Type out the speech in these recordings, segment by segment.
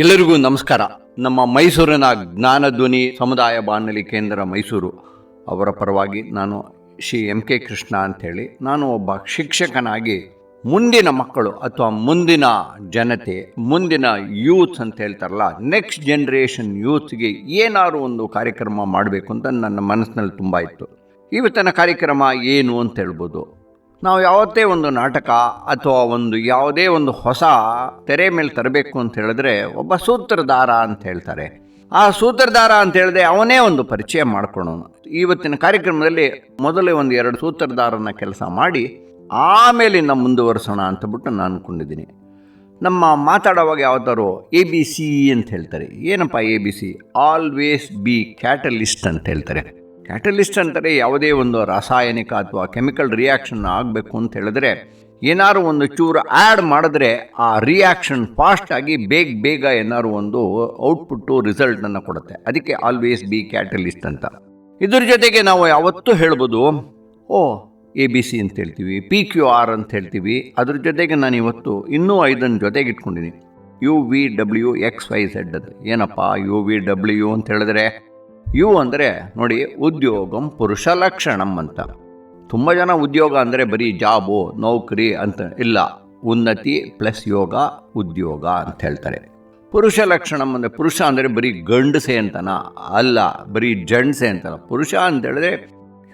ಎಲ್ಲರಿಗೂ ನಮಸ್ಕಾರ. ನಮ್ಮ ಮೈಸೂರಿನ ಜ್ಞಾನಧ್ವನಿ ಸಮುದಾಯ ಬಾನುಲಿ ಕೇಂದ್ರ ಮೈಸೂರು. ಅವರ ಪರವಾಗಿ ನಾನು ಶ್ರೀ ಎಂ ಕೆ ಕೃಷ್ಣ ಅಂಥೇಳಿ ನಾನು ಒಬ್ಬ ಶಿಕ್ಷಕನಾಗಿ ಮುಂದಿನ ಮಕ್ಕಳು ಅಥವಾ ಮುಂದಿನ ಜನತೆ, ಮುಂದಿನ ಯೂತ್ ಅಂತ ಹೇಳ್ತಾರಲ್ಲ ನೆಕ್ಸ್ಟ್ ಜನ್ರೇಷನ್ ಯೂತ್ಗೆ ಏನಾದ್ರು ಒಂದು ಕಾರ್ಯಕ್ರಮ ಮಾಡಬೇಕು ಅಂತ ನನ್ನ ಮನಸ್ಸಿನಲ್ಲಿ ತುಂಬ ಇತ್ತು. ಇವತ್ತಿನ ಕಾರ್ಯಕ್ರಮ ಏನು ಅಂತ ಹೇಳ್ಬೋದು? ನಾವು ಯಾವತ್ತೇ ಒಂದು ನಾಟಕ ಅಥವಾ ಒಂದು ಯಾವುದೇ ಒಂದು ಹೊಸ ತೆರೆ ಮೇಲೆ ತರಬೇಕು ಅಂತ ಹೇಳಿದ್ರೆ ಒಬ್ಬ ಸೂತ್ರಧಾರ ಅಂತ ಹೇಳ್ತಾರೆ. ಆ ಸೂತ್ರಧಾರ ಅಂತ ಹೇಳಿದ್ರೆ ಅವನೇ ಒಂದು ಪರಿಚಯ ಮಾಡ್ಕೊಳ್ಳೋನು ಇವತ್ತಿನ ಕಾರ್ಯಕ್ರಮದಲ್ಲಿ ಮೊದಲೇ ಒಂದು ಎರಡು ಸೂತ್ರಧಾರನ ಕೆಲಸ ಮಾಡಿ ಆಮೇಲಿಂದ ಮುಂದುವರಿಸೋಣ ಅಂತ ಬಿಟ್ಟು ನಾನು ಅಂದ್ಕೊಂಡಿದ್ದೀನಿ ನಮ್ಮ ಮಾತಾಡೋವಾಗ ಯಾವತ್ತಾರು ಎ ಬಿ ಸಿ ಅಂತ ಹೇಳ್ತಾರೆ. ಏನಪ್ಪ A B C? Always B catalyst ಅಂತ ಹೇಳ್ತಾರೆ. ಕ್ಯಾಟಲಿಸ್ಟ್ ಅಂತಾರೆ ಯಾವುದೇ ಒಂದು ರಾಸಾಯನಿಕ ಅಥವಾ ಕೆಮಿಕಲ್ ರಿಯಾಕ್ಷನ್ ಆಗಬೇಕು ಅಂತ ಹೇಳಿದ್ರೆ ಏನಾದ್ರು ಒಂದು ಚೂರು ಆ್ಯಡ್ ಮಾಡಿದ್ರೆ ಆ ರಿಯಾಕ್ಷನ್ ಫಾಸ್ಟಾಗಿ ಬೇಗ ಬೇಗ ಏನಾದ್ರು ಒಂದು ಔಟ್ಪುಟ್ಟು ರಿಸಲ್ಟನ್ನು ಕೊಡುತ್ತೆ. ಅದಕ್ಕೆ ಆಲ್ವೇಸ್ ಬಿ ಕ್ಯಾಟಲಿಸ್ಟ್ ಅಂತ. ಇದ್ರ ಜೊತೆಗೆ ನಾವು ಯಾವತ್ತೂ ಹೇಳ್ಬೋದು, ಓ ಎ ಬಿ ಸಿ ಅಂತ ಹೇಳ್ತೀವಿ ಪಿ ಕ್ಯೂ ಆರ್ ಅಂತ ಹೇಳ್ತೀವಿ. ಅದ್ರ ಜೊತೆಗೆ ನಾನು ಇವತ್ತು ಇನ್ನೂ ಐದನ್ನು ಜೊತೆಗೆ ಇಟ್ಕೊಂಡಿದ್ದೀನಿ U V W X Y Z ಅದು. ಏನಪ್ಪ ಯು ವಿ ಡಬ್ಲ್ಯೂ ಅಂತ ಹೇಳಿದ್ರೆ? ಯು ಅಂದರೆ ನೋಡಿ ಉದ್ಯೋಗಂ ಪುರುಷ ಲಕ್ಷಣಂ ಅಂತ. ತುಂಬ ಜನ ಉದ್ಯೋಗ ಅಂದರೆ ಬರೀ ಜಾಬು, ನೌಕರಿ ಅಂತ ಇಲ್ಲ. ಉನ್ನತಿ ಪ್ಲಸ್ ಯೋಗ, ಉದ್ಯೋಗ ಅಂತ ಹೇಳ್ತಾರೆ. ಪುರುಷ ಲಕ್ಷಣಂ ಅಂದರೆ ಪುರುಷ ಅಂದರೆ ಬರೀ ಗಂಡಸೆ ಅಂತನ? ಅಲ್ಲ, ಬರೀ ಜಂಡ್ಸೆ ಅಂತಲ್ಲ ಪುರುಷ ಅಂತ ಹೇಳಿದ್ರೆ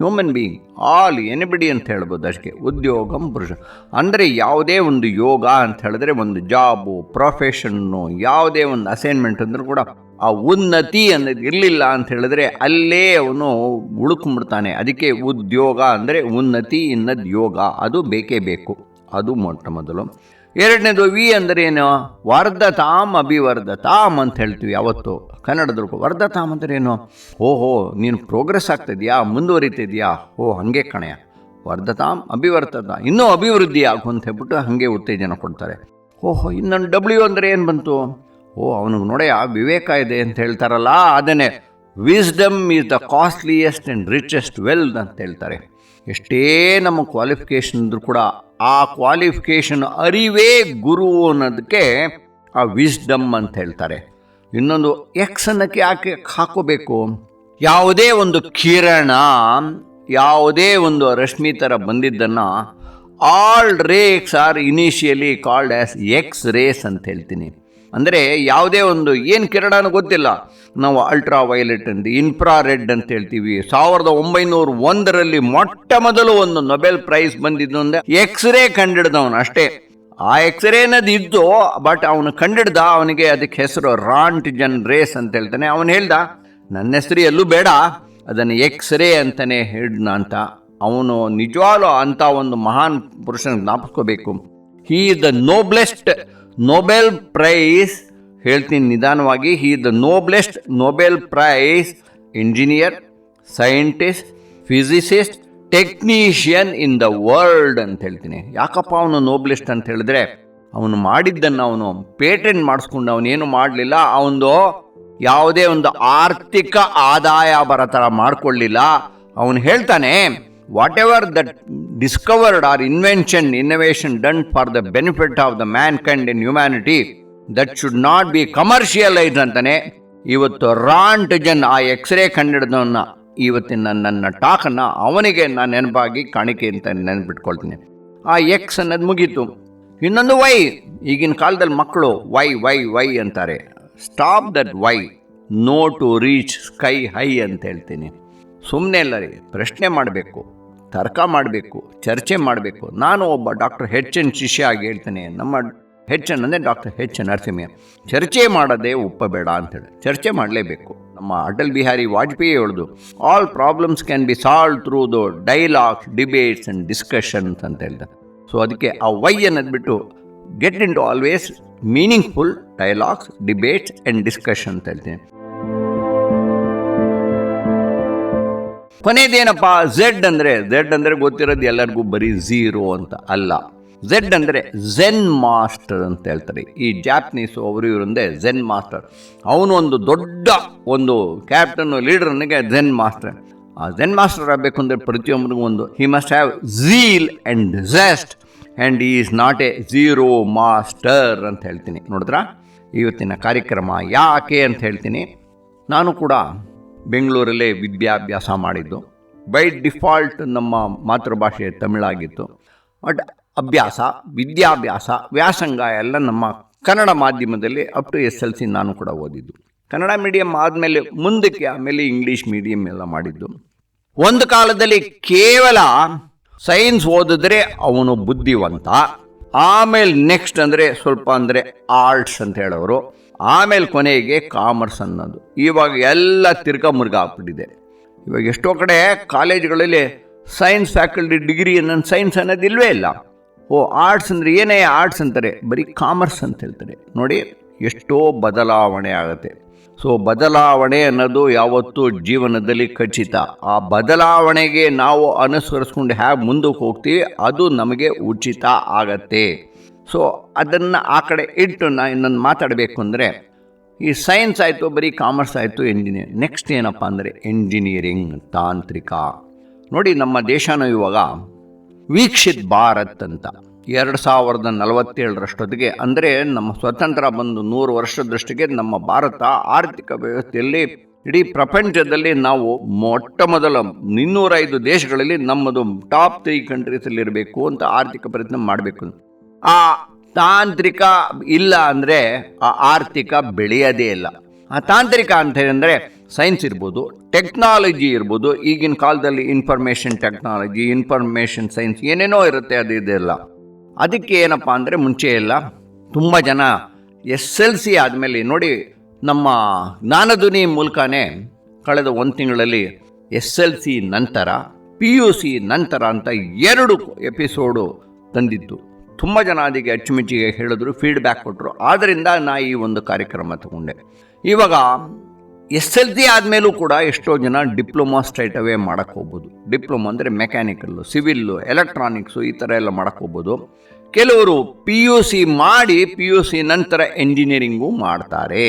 ಹ್ಯೂಮನ್ ಬೀಯಿಂಗ್ ಆಲ್ ಎನಿಬಡಿ ಅಂತ ಹೇಳ್ಬೋದು ಅಷ್ಟೇ. ಉದ್ಯೋಗಂ ಪುರುಷ. ಅಂದರೆ ಯಾವುದೇ ಒಂದು ಯೋಗ ಅಂತ ಹೇಳಿದ್ರೆ ಒಂದು ಜಾಬು ಪ್ರೊಫೆಷನ್ನು ಯಾವುದೇ ಒಂದು ಅಸೈನ್ಮೆಂಟ್ ಅಂದರೂ ಕೂಡ ಆ ಉನ್ನತಿ ಅನ್ನೋದು ಇರಲಿಲ್ಲ ಅಂತ ಹೇಳಿದ್ರೆ ಅಲ್ಲೇ ಅವನು ಉಳ್ಕೊಂಡ್ಬಿಡ್ತಾನೆ ಅದಕ್ಕೆ ಉದ್ಯೋಗ ಅಂದರೆ ಉನ್ನತಿ ಇನ್ನದ್ ಯೋಗ. ಅದು ಬೇಕೇ ಬೇಕು. ಅದು ಮೊಟ್ಟ ಮೊದಲು. ಎರಡನೇದು ವಿ ಅಂದರೆ ಏನು ವರ್ಧತಾಮ್ ಅಭಿವರ್ಧತಾಮ್ ಅಂತ ಹೇಳ್ತೀವಿ ಯಾವತ್ತು ಕನ್ನಡದಲ್ಲಿ ವರ್ಧತಾಮ್ ಏನು ಓಹೋ, ನೀನು ಪ್ರೋಗ್ರೆಸ್ ಆಗ್ತಿದ್ಯಾ? ಮುಂದುವರಿತಿದ್ಯಾ? ಓ, ಹಾಗೆ ಕಣೆಯ ವರ್ಧತಾಮ್ ಅಭಿವರ್ಧತ ಇನ್ನೂ ಅಭಿವೃದ್ಧಿ ಆಗು ಅಂತ ಹೇಳ್ಬಿಟ್ಟು ಹಾಗೆ ಉತ್ತೇಜನ ಕೊಡ್ತಾರೆ. ಓಹೋ, ಇನ್ನೊಂದು ಡಬ್ಲ್ಯೂ ಅಂದರೆ ಏನು ಬಂತು? ಓ ಅವನಿಗೆ ನೋಡೆಯ ವಿವೇಕ ಇದೆ ಅಂತ ಹೇಳ್ತಾರಲ್ಲ, ಅದನ್ನೇ wisdom is the costliest and richest wealth ಅಂತ ಹೇಳ್ತಾರೆ. ಎಷ್ಟೇ ನಮ್ಮ ಕ್ವಾಲಿಫಿಕೇಷನ್ ಇದ್ರೂ ಕೂಡ ಆ ಕ್ವಾಲಿಫಿಕೇಷನ್ ಅರಿವೇ ಗುರು ಅನ್ನೋದಕ್ಕೆ ಆ ವಿಸ್ಡಮ್ ಅಂತ ಹೇಳ್ತಾರೆ. ಇನ್ನೊಂದು ಎಕ್ಸ್ ಅನ್ನಕ್ಕೆ ಯಾಕೆ ಹಾಕೋಬೇಕು? ಯಾವುದೇ ಒಂದು ಕಿರಣ, ಯಾವುದೇ ಒಂದು ರಶ್ಮಿ ಥರ ಬಂದಿದ್ದನ್ನು all rays are initially called as X rays ಅಂತ ಹೇಳ್ತೀನಿ. ಅಂದರೆ ಯಾವುದೇ ಒಂದು ಏನು ಕಿರಣನೂ ಗೊತ್ತಿಲ್ಲ. ನಾವು ಅಲ್ಟ್ರಾ ವೈಲೆಟ್ ಅಂತ ಇನ್ಫ್ರಾ ರೆಡ್ ಅಂತ ಹೇಳ್ತೀವಿ. ಸಾವಿರದ ಒಂಬೈನೂರ ಒಂದರಲ್ಲಿ ಮೊಟ್ಟ ಮೊದಲು ಒಂದು ನೊಬೆಲ್ ಪ್ರೈಸ್ ಬಂದಿದ್ದು ಅಂದರೆ ಎಕ್ಸ್ ರೇ ಕಂಡಿಡ್ದವನು ಅಷ್ಟೇ. ಆ ಎಕ್ಸ್ ರೇ ಅನ್ನೋದು ಇದ್ದು ಬಟ್ ಅವನು ಕಂಡಿಡ್ದ, ಅವನಿಗೆ ಅದಕ್ಕೆ ಹೆಸರು ರಾಂಟ್ ಜನ್ ರೇಸ್ ಅಂತ ಹೇಳ್ತಾನೆ. ಅವನು ಹೇಳ್ದ, ನನ್ನ ಹೆಸರು ಎಲ್ಲೂ ಬೇಡ, ಅದನ್ನು ಎಕ್ಸ್ ರೇ ಅಂತಲೇ ಹೇಳಿದ್ನ ಅಂತ. ಅವನು ನಿಜವಾಗ್ಲೂ ಅಂಥ ಒಂದು ಮಹಾನ್ ಪುರುಷನ ಜ್ಞಾಪಿಸ್ಕೋಬೇಕು. He the noblest Nobel prize ಹೇಳ್ತೀನಿ ನಿಧಾನವಾಗಿ he the noblest Nobel prize engineer scientist physicist technician in the world ಅಂತ ಹೇಳ್ತೀನಿ. ಯಾಕಪ್ಪ ಅವನು ನೋಬ್ಲೆಸ್ಟ್ ಅಂತ ಹೇಳಿದ್ರೆ, ಅವನು ಮಾಡಿದ್ದನ್ನು ಅವನು ಪೇಟೆಂಟ್ ಮಾಡಿಸ್ಕೊಂಡು ಅವನೇನು ಮಾಡಲಿಲ್ಲ ಅವನು ಯಾವುದೇ ಒಂದು ಆರ್ಥಿಕ ಆದಾಯ ಬರೋ ಥರ ಮಾಡಿಕೊಳ್ಳಿಲ್ಲ. ಅವನು ಹೇಳ್ತಾನೆ whatever that discovered or invention innovation done for the benefit of the mankind in humanity that should not be commercialise ಅಂತಾನೆ ಇವತ್ತು ರಾಂಟ್ ಜನ್ ಆ ಎಕ್ಸ್ರೇ ಕಂಡಿಡ್ದವನ್ನ ಇವತ್ತಿನ ನನ್ನ ಟಾಕನ್ನು ಅವನಿಗೆ ನಾನು ನೆನಪಾಗಿ ಕಾಣಿಕೆ ಅಂತ ನೆನಪಿಟ್ಕೊಳ್ತೀನಿ. ಆ ಎಕ್ಸ್ ಅನ್ನೋದು ಮುಗೀತು. ಇನ್ನೊಂದು ವೈ ಈಗಿನ ಕಾಲದಲ್ಲಿ ಮಕ್ಕಳು ವೈ ವೈ ವೈ ಅಂತಾರೆ. Stop that why know to reach sky high ಅಂತ ಹೇಳ್ತೀನಿ. ಸುಮ್ಮನೆ ಇಲ್ಲ ರೀ, ಪ್ರಶ್ನೆ ಮಾಡಬೇಕು, ತರ್ಕ ಮಾಡಬೇಕು, ಚರ್ಚೆ ಮಾಡಬೇಕು. ನಾನು ಒಬ್ಬ ಡಾಕ್ಟರ್ ಹೆಚ್ ಎನ್ ಶಿಷ್ಯ ಆಗಿ ಹೇಳ್ತೇನೆ, ನಮ್ಮ ಹೆಚ್ ಎನ್ ಅಂದರೆ ಡಾಕ್ಟರ್ ಹೆಚ್ ನರಸಿಂಹ ಚರ್ಚೆ ಮಾಡೋದೇ ಒಪ್ಪಬೇಡ ಅಂತೇಳಿ ಚರ್ಚೆ ಮಾಡಲೇಬೇಕು. ನಮ್ಮ Atal Bihari Vajpayee ಹೇಳ್ದು all problems can be solve through the dialogues debates and discussions ಅಂತ ಹೇಳ್ತಾರೆ. ಸೊ ಅದಕ್ಕೆ ಆ ವೈ ಅನ್ನೋದು ಬಿಟ್ಟು get into always meaningful dialogues debates and discussion ಅಂತ ಹೇಳ್ತೀನಿ. ಕೊನೆಯದೇನಪ್ಪ ಝೆಡ್ ಅಂದರೆ ಝೆಡ್ ಅಂದರೆ ಗೊತ್ತಿರೋದು ಎಲ್ಲರಿಗೂ ಬರೀ ಝೀರೋ ಅಂತ ಅಲ್ಲ. ಝೆಡ್ ಅಂದರೆ ಝೆನ್ ಮಾಸ್ಟರ್ ಅಂತ ಹೇಳ್ತಾರೆ. ಈ ಜಾಪನೀಸು ಅವರು ಇವರಂದೆ ಝೆನ್ ಮಾಸ್ಟರ್ ಅವನು ಒಂದು ದೊಡ್ಡ ಒಂದು ಕ್ಯಾಪ್ಟನ್ ಲೀಡರ್ನಿಗೆ ಝೆನ್ ಮಾಸ್ಟರ್ ಆ ಝೆನ್ ಮಾಸ್ಟರ್ ಆಗಬೇಕು ಅಂದರೆ ಪ್ರತಿಯೊಬ್ಬರಿಗೂ ಒಂದು he must have zeal and zest and is not a zero master ಅಂತ ಹೇಳ್ತೀನಿ. ನೋಡಿದ್ರಾ? ಇವತ್ತಿನ ಕಾರ್ಯಕ್ರಮ ಯಾಕೆ ಅಂತ ಹೇಳ್ತೀನಿ. ನಾನು ಕೂಡ ಬೆಂಗಳೂರಲ್ಲೇ ವಿದ್ಯಾಭ್ಯಾಸ ಮಾಡಿದ್ದು. ಬೈ ಡಿಫಾಲ್ಟ್ ನಮ್ಮ ಮಾತೃಭಾಷೆ ತಮಿಳಾಗಿತ್ತು. ಬಟ್ ಅಭ್ಯಾಸ, ವಿದ್ಯಾಭ್ಯಾಸ, ವ್ಯಾಸಂಗ ಎಲ್ಲ ನಮ್ಮ ಕನ್ನಡ ಮಾಧ್ಯಮದಲ್ಲಿ up to S L C ನಾನು ಕೂಡ ಓದಿದ್ದು. ಕನ್ನಡ ಮೀಡಿಯಂ ಆದಮೇಲೆ ಮುಂದಕ್ಕೆ ಆಮೇಲೆ ಇಂಗ್ಲೀಷ್ ಮೀಡಿಯಂ ಎಲ್ಲ ಮಾಡಿದ್ದು. ಒಂದು ಕಾಲದಲ್ಲಿ ಕೇವಲ ಸೈನ್ಸ್ ಓದಿದ್ರೆ ಅವನು ಬುದ್ಧಿವಂತ, ಆಮೇಲೆ ನೆಕ್ಸ್ಟ್ ಅಂದರೆ ಸ್ವಲ್ಪ ಅಂದರೆ ಆರ್ಟ್ಸ್ ಅಂತ ಹೇಳೋರು. ಆಮೇಲೆ ಕೊನೆಗೆ ಕಾಮರ್ಸ್ ಅನ್ನೋದು. ಇವಾಗ ಎಲ್ಲ ತಿರ್ಗ ಮುರ್ಗ ಆಗ್ಬಿಟ್ಟಿದೆ. ಇವಾಗ ಎಷ್ಟೋ ಕಡೆ ಕಾಲೇಜ್ಗಳಲ್ಲಿ ಸೈನ್ಸ್ ಫ್ಯಾಕಲ್ಟಿ ಡಿಗ್ರಿ ಅನ್ನೋ ಸೈನ್ಸ್ ಅನ್ನೋದು ಇಲ್ಲವೇ ಇಲ್ಲ. ಓ, ಆರ್ಟ್ಸ್ ಅಂದರೆ ಏನೇ ಆರ್ಟ್ಸ್ ಅಂತಾರೆ, ಬರೀ ಕಾಮರ್ಸ್ ಅಂತ ಹೇಳ್ತಾರೆ. ನೋಡಿ, ಎಷ್ಟೋ ಬದಲಾವಣೆ ಆಗುತ್ತೆ. ಸೊ, ಬದಲಾವಣೆ ಅನ್ನೋದು ಯಾವತ್ತೂ ಜೀವನದಲ್ಲಿ ಖಚಿತ. ಆ ಬದಲಾವಣೆಗೆ ನಾವು ಅನುಸರಿಸ್ಕೊಂಡು ಹ್ಯಾ, ಮುಂದಕ್ಕೆ ಹೋಗ್ತೀವಿ, ಅದು ನಮಗೆ ಉಚಿತ ಆಗತ್ತೆ. ಸೊ ಅದನ್ನು ಆ ಕಡೆ ಇಟ್ಟು ನಾ ಇನ್ನೊಂದು ಮಾತಾಡಬೇಕು ಅಂದರೆ, ಈ ಸೈನ್ಸ್ ಆಯಿತು, ಬರೀ ಕಾಮರ್ಸ್ ಆಯಿತು ಇಂಜಿನಿಯರ್ ನೆಕ್ಸ್ಟ್ ಏನಪ್ಪ ಅಂದರೆ ಇಂಜಿನಿಯರಿಂಗ್ ತಾಂತ್ರಿಕ. ನೋಡಿ, ನಮ್ಮ ದೇಶನೂ ಇವಾಗ ವೀಕ್ಷಿತ್ ಭಾರತ್ ಅಂತ. ಎರಡು ಸಾವಿರದ ನಲವತ್ತೇಳರಷ್ಟೊತ್ತಿಗೆ, ಅಂದರೆ ನಮ್ಮ ಸ್ವತಂತ್ರ ಬಂದು ನೂರು ವರ್ಷದಷ್ಟಿಗೆ ನಮ್ಮ ಭಾರತ ಆರ್ಥಿಕ ವ್ಯವಸ್ಥೆಯಲ್ಲಿ, ಇಡೀ ಪ್ರಪಂಚದಲ್ಲಿ ನಾವು ಮೊಟ್ಟ ಮೊದಲ ಇನ್ನೂರೈದು ದೇಶಗಳಲ್ಲಿ ನಮ್ಮದು ಟಾಪ್ ತ್ರೀ ಕಂಟ್ರೀಸಲ್ಲಿರಬೇಕು ಅಂತ ಆರ್ಥಿಕ ಪ್ರಯತ್ನ ಮಾಡಬೇಕು. ಆ ತಾಂತ್ರಿಕ ಇಲ್ಲ ಅಂದರೆ, ಆ ಆರ್ಥಿಕ ಬೆಳೆಯೋದೇ ಇಲ್ಲ. ಆ ತಾಂತ್ರಿಕ ಅಂತ ಅಂದರೆ ಸೈನ್ಸ್ ಇರ್ಬೋದು ಟೆಕ್ನಾಲಜಿ ಇರ್ಬೋದು, ಈಗಿನ ಕಾಲದಲ್ಲಿ ಇನ್ಫಾರ್ಮೇಷನ್ ಟೆಕ್ನಾಲಜಿ ಇನ್ಫಾರ್ಮೇಷನ್ ಸೈನ್ಸ್ ಏನೇನೋ ಇರುತ್ತೆ, ಅದು ಇದೆಲ್ಲ ಅದಕ್ಕೆ ಏನಪ್ಪ ಅಂದರೆ, ಮುಂಚೆ ಎಲ್ಲ ತುಂಬ ಜನ ಎಸ್ ಎಲ್ ಸಿ ಆದಮೇಲೆ ನೋಡಿ, ನಮ್ಮ ಜ್ಞಾನಧ್ವನಿ ಮೂಲಕನೇ ಕಳೆದ ಒಂದು ತಿಂಗಳಲ್ಲಿ ಎಸ್ ಎಲ್ ಸಿ ನಂತರ, ಪಿ ಯು ಸಿ ನಂತರ ಅಂತ ಎರಡು ಎಪಿಸೋಡು ತಂದಿತ್ತು ತುಂಬ ಜನ ಅದಕ್ಕೆ ಅಚ್ಚುಮೆಚ್ಚಿಗೆ ಹೇಳಿದ್ರು ಫೀಡ್ಬ್ಯಾಕ್ ಕೊಟ್ಟರು ಆದ್ದರಿಂದ ನಾ ಈ ಒಂದು ಕಾರ್ಯಕ್ರಮ ತಗೊಂಡೆ. ಇವಾಗ, ಎಸ್ ಎಲ್ ಸಿ ಆದಮೇಲೂ ಕೂಡ ಎಷ್ಟೋ ಜನ ಡಿಪ್ಲೊಮಾ ಸ್ಟ್ರೈಟ್ ಅವೇ ಮಾಡೋಕ್ಕೆ ಹೋಗ್ಬೋದು. ಡಿಪ್ಲೊಮಾ ಅಂದರೆ ಮೆಕ್ಯಾನಿಕಲ್ಲು, ಸಿವಿಲ್ಲು, ಎಲೆಕ್ಟ್ರಾನಿಕ್ಸು ಈ ಥರ ಎಲ್ಲ ಮಾಡೋಕ್ಕೆ ಹೋಗ್ಬೋದು. ಕೆಲವರು ಪಿ ಯು ಸಿ ಮಾಡಿ ಪಿ ಯು ಸಿ ನಂತರ ಎಂಜಿನಿಯರಿಂಗು ಮಾಡ್ತಾರೆ.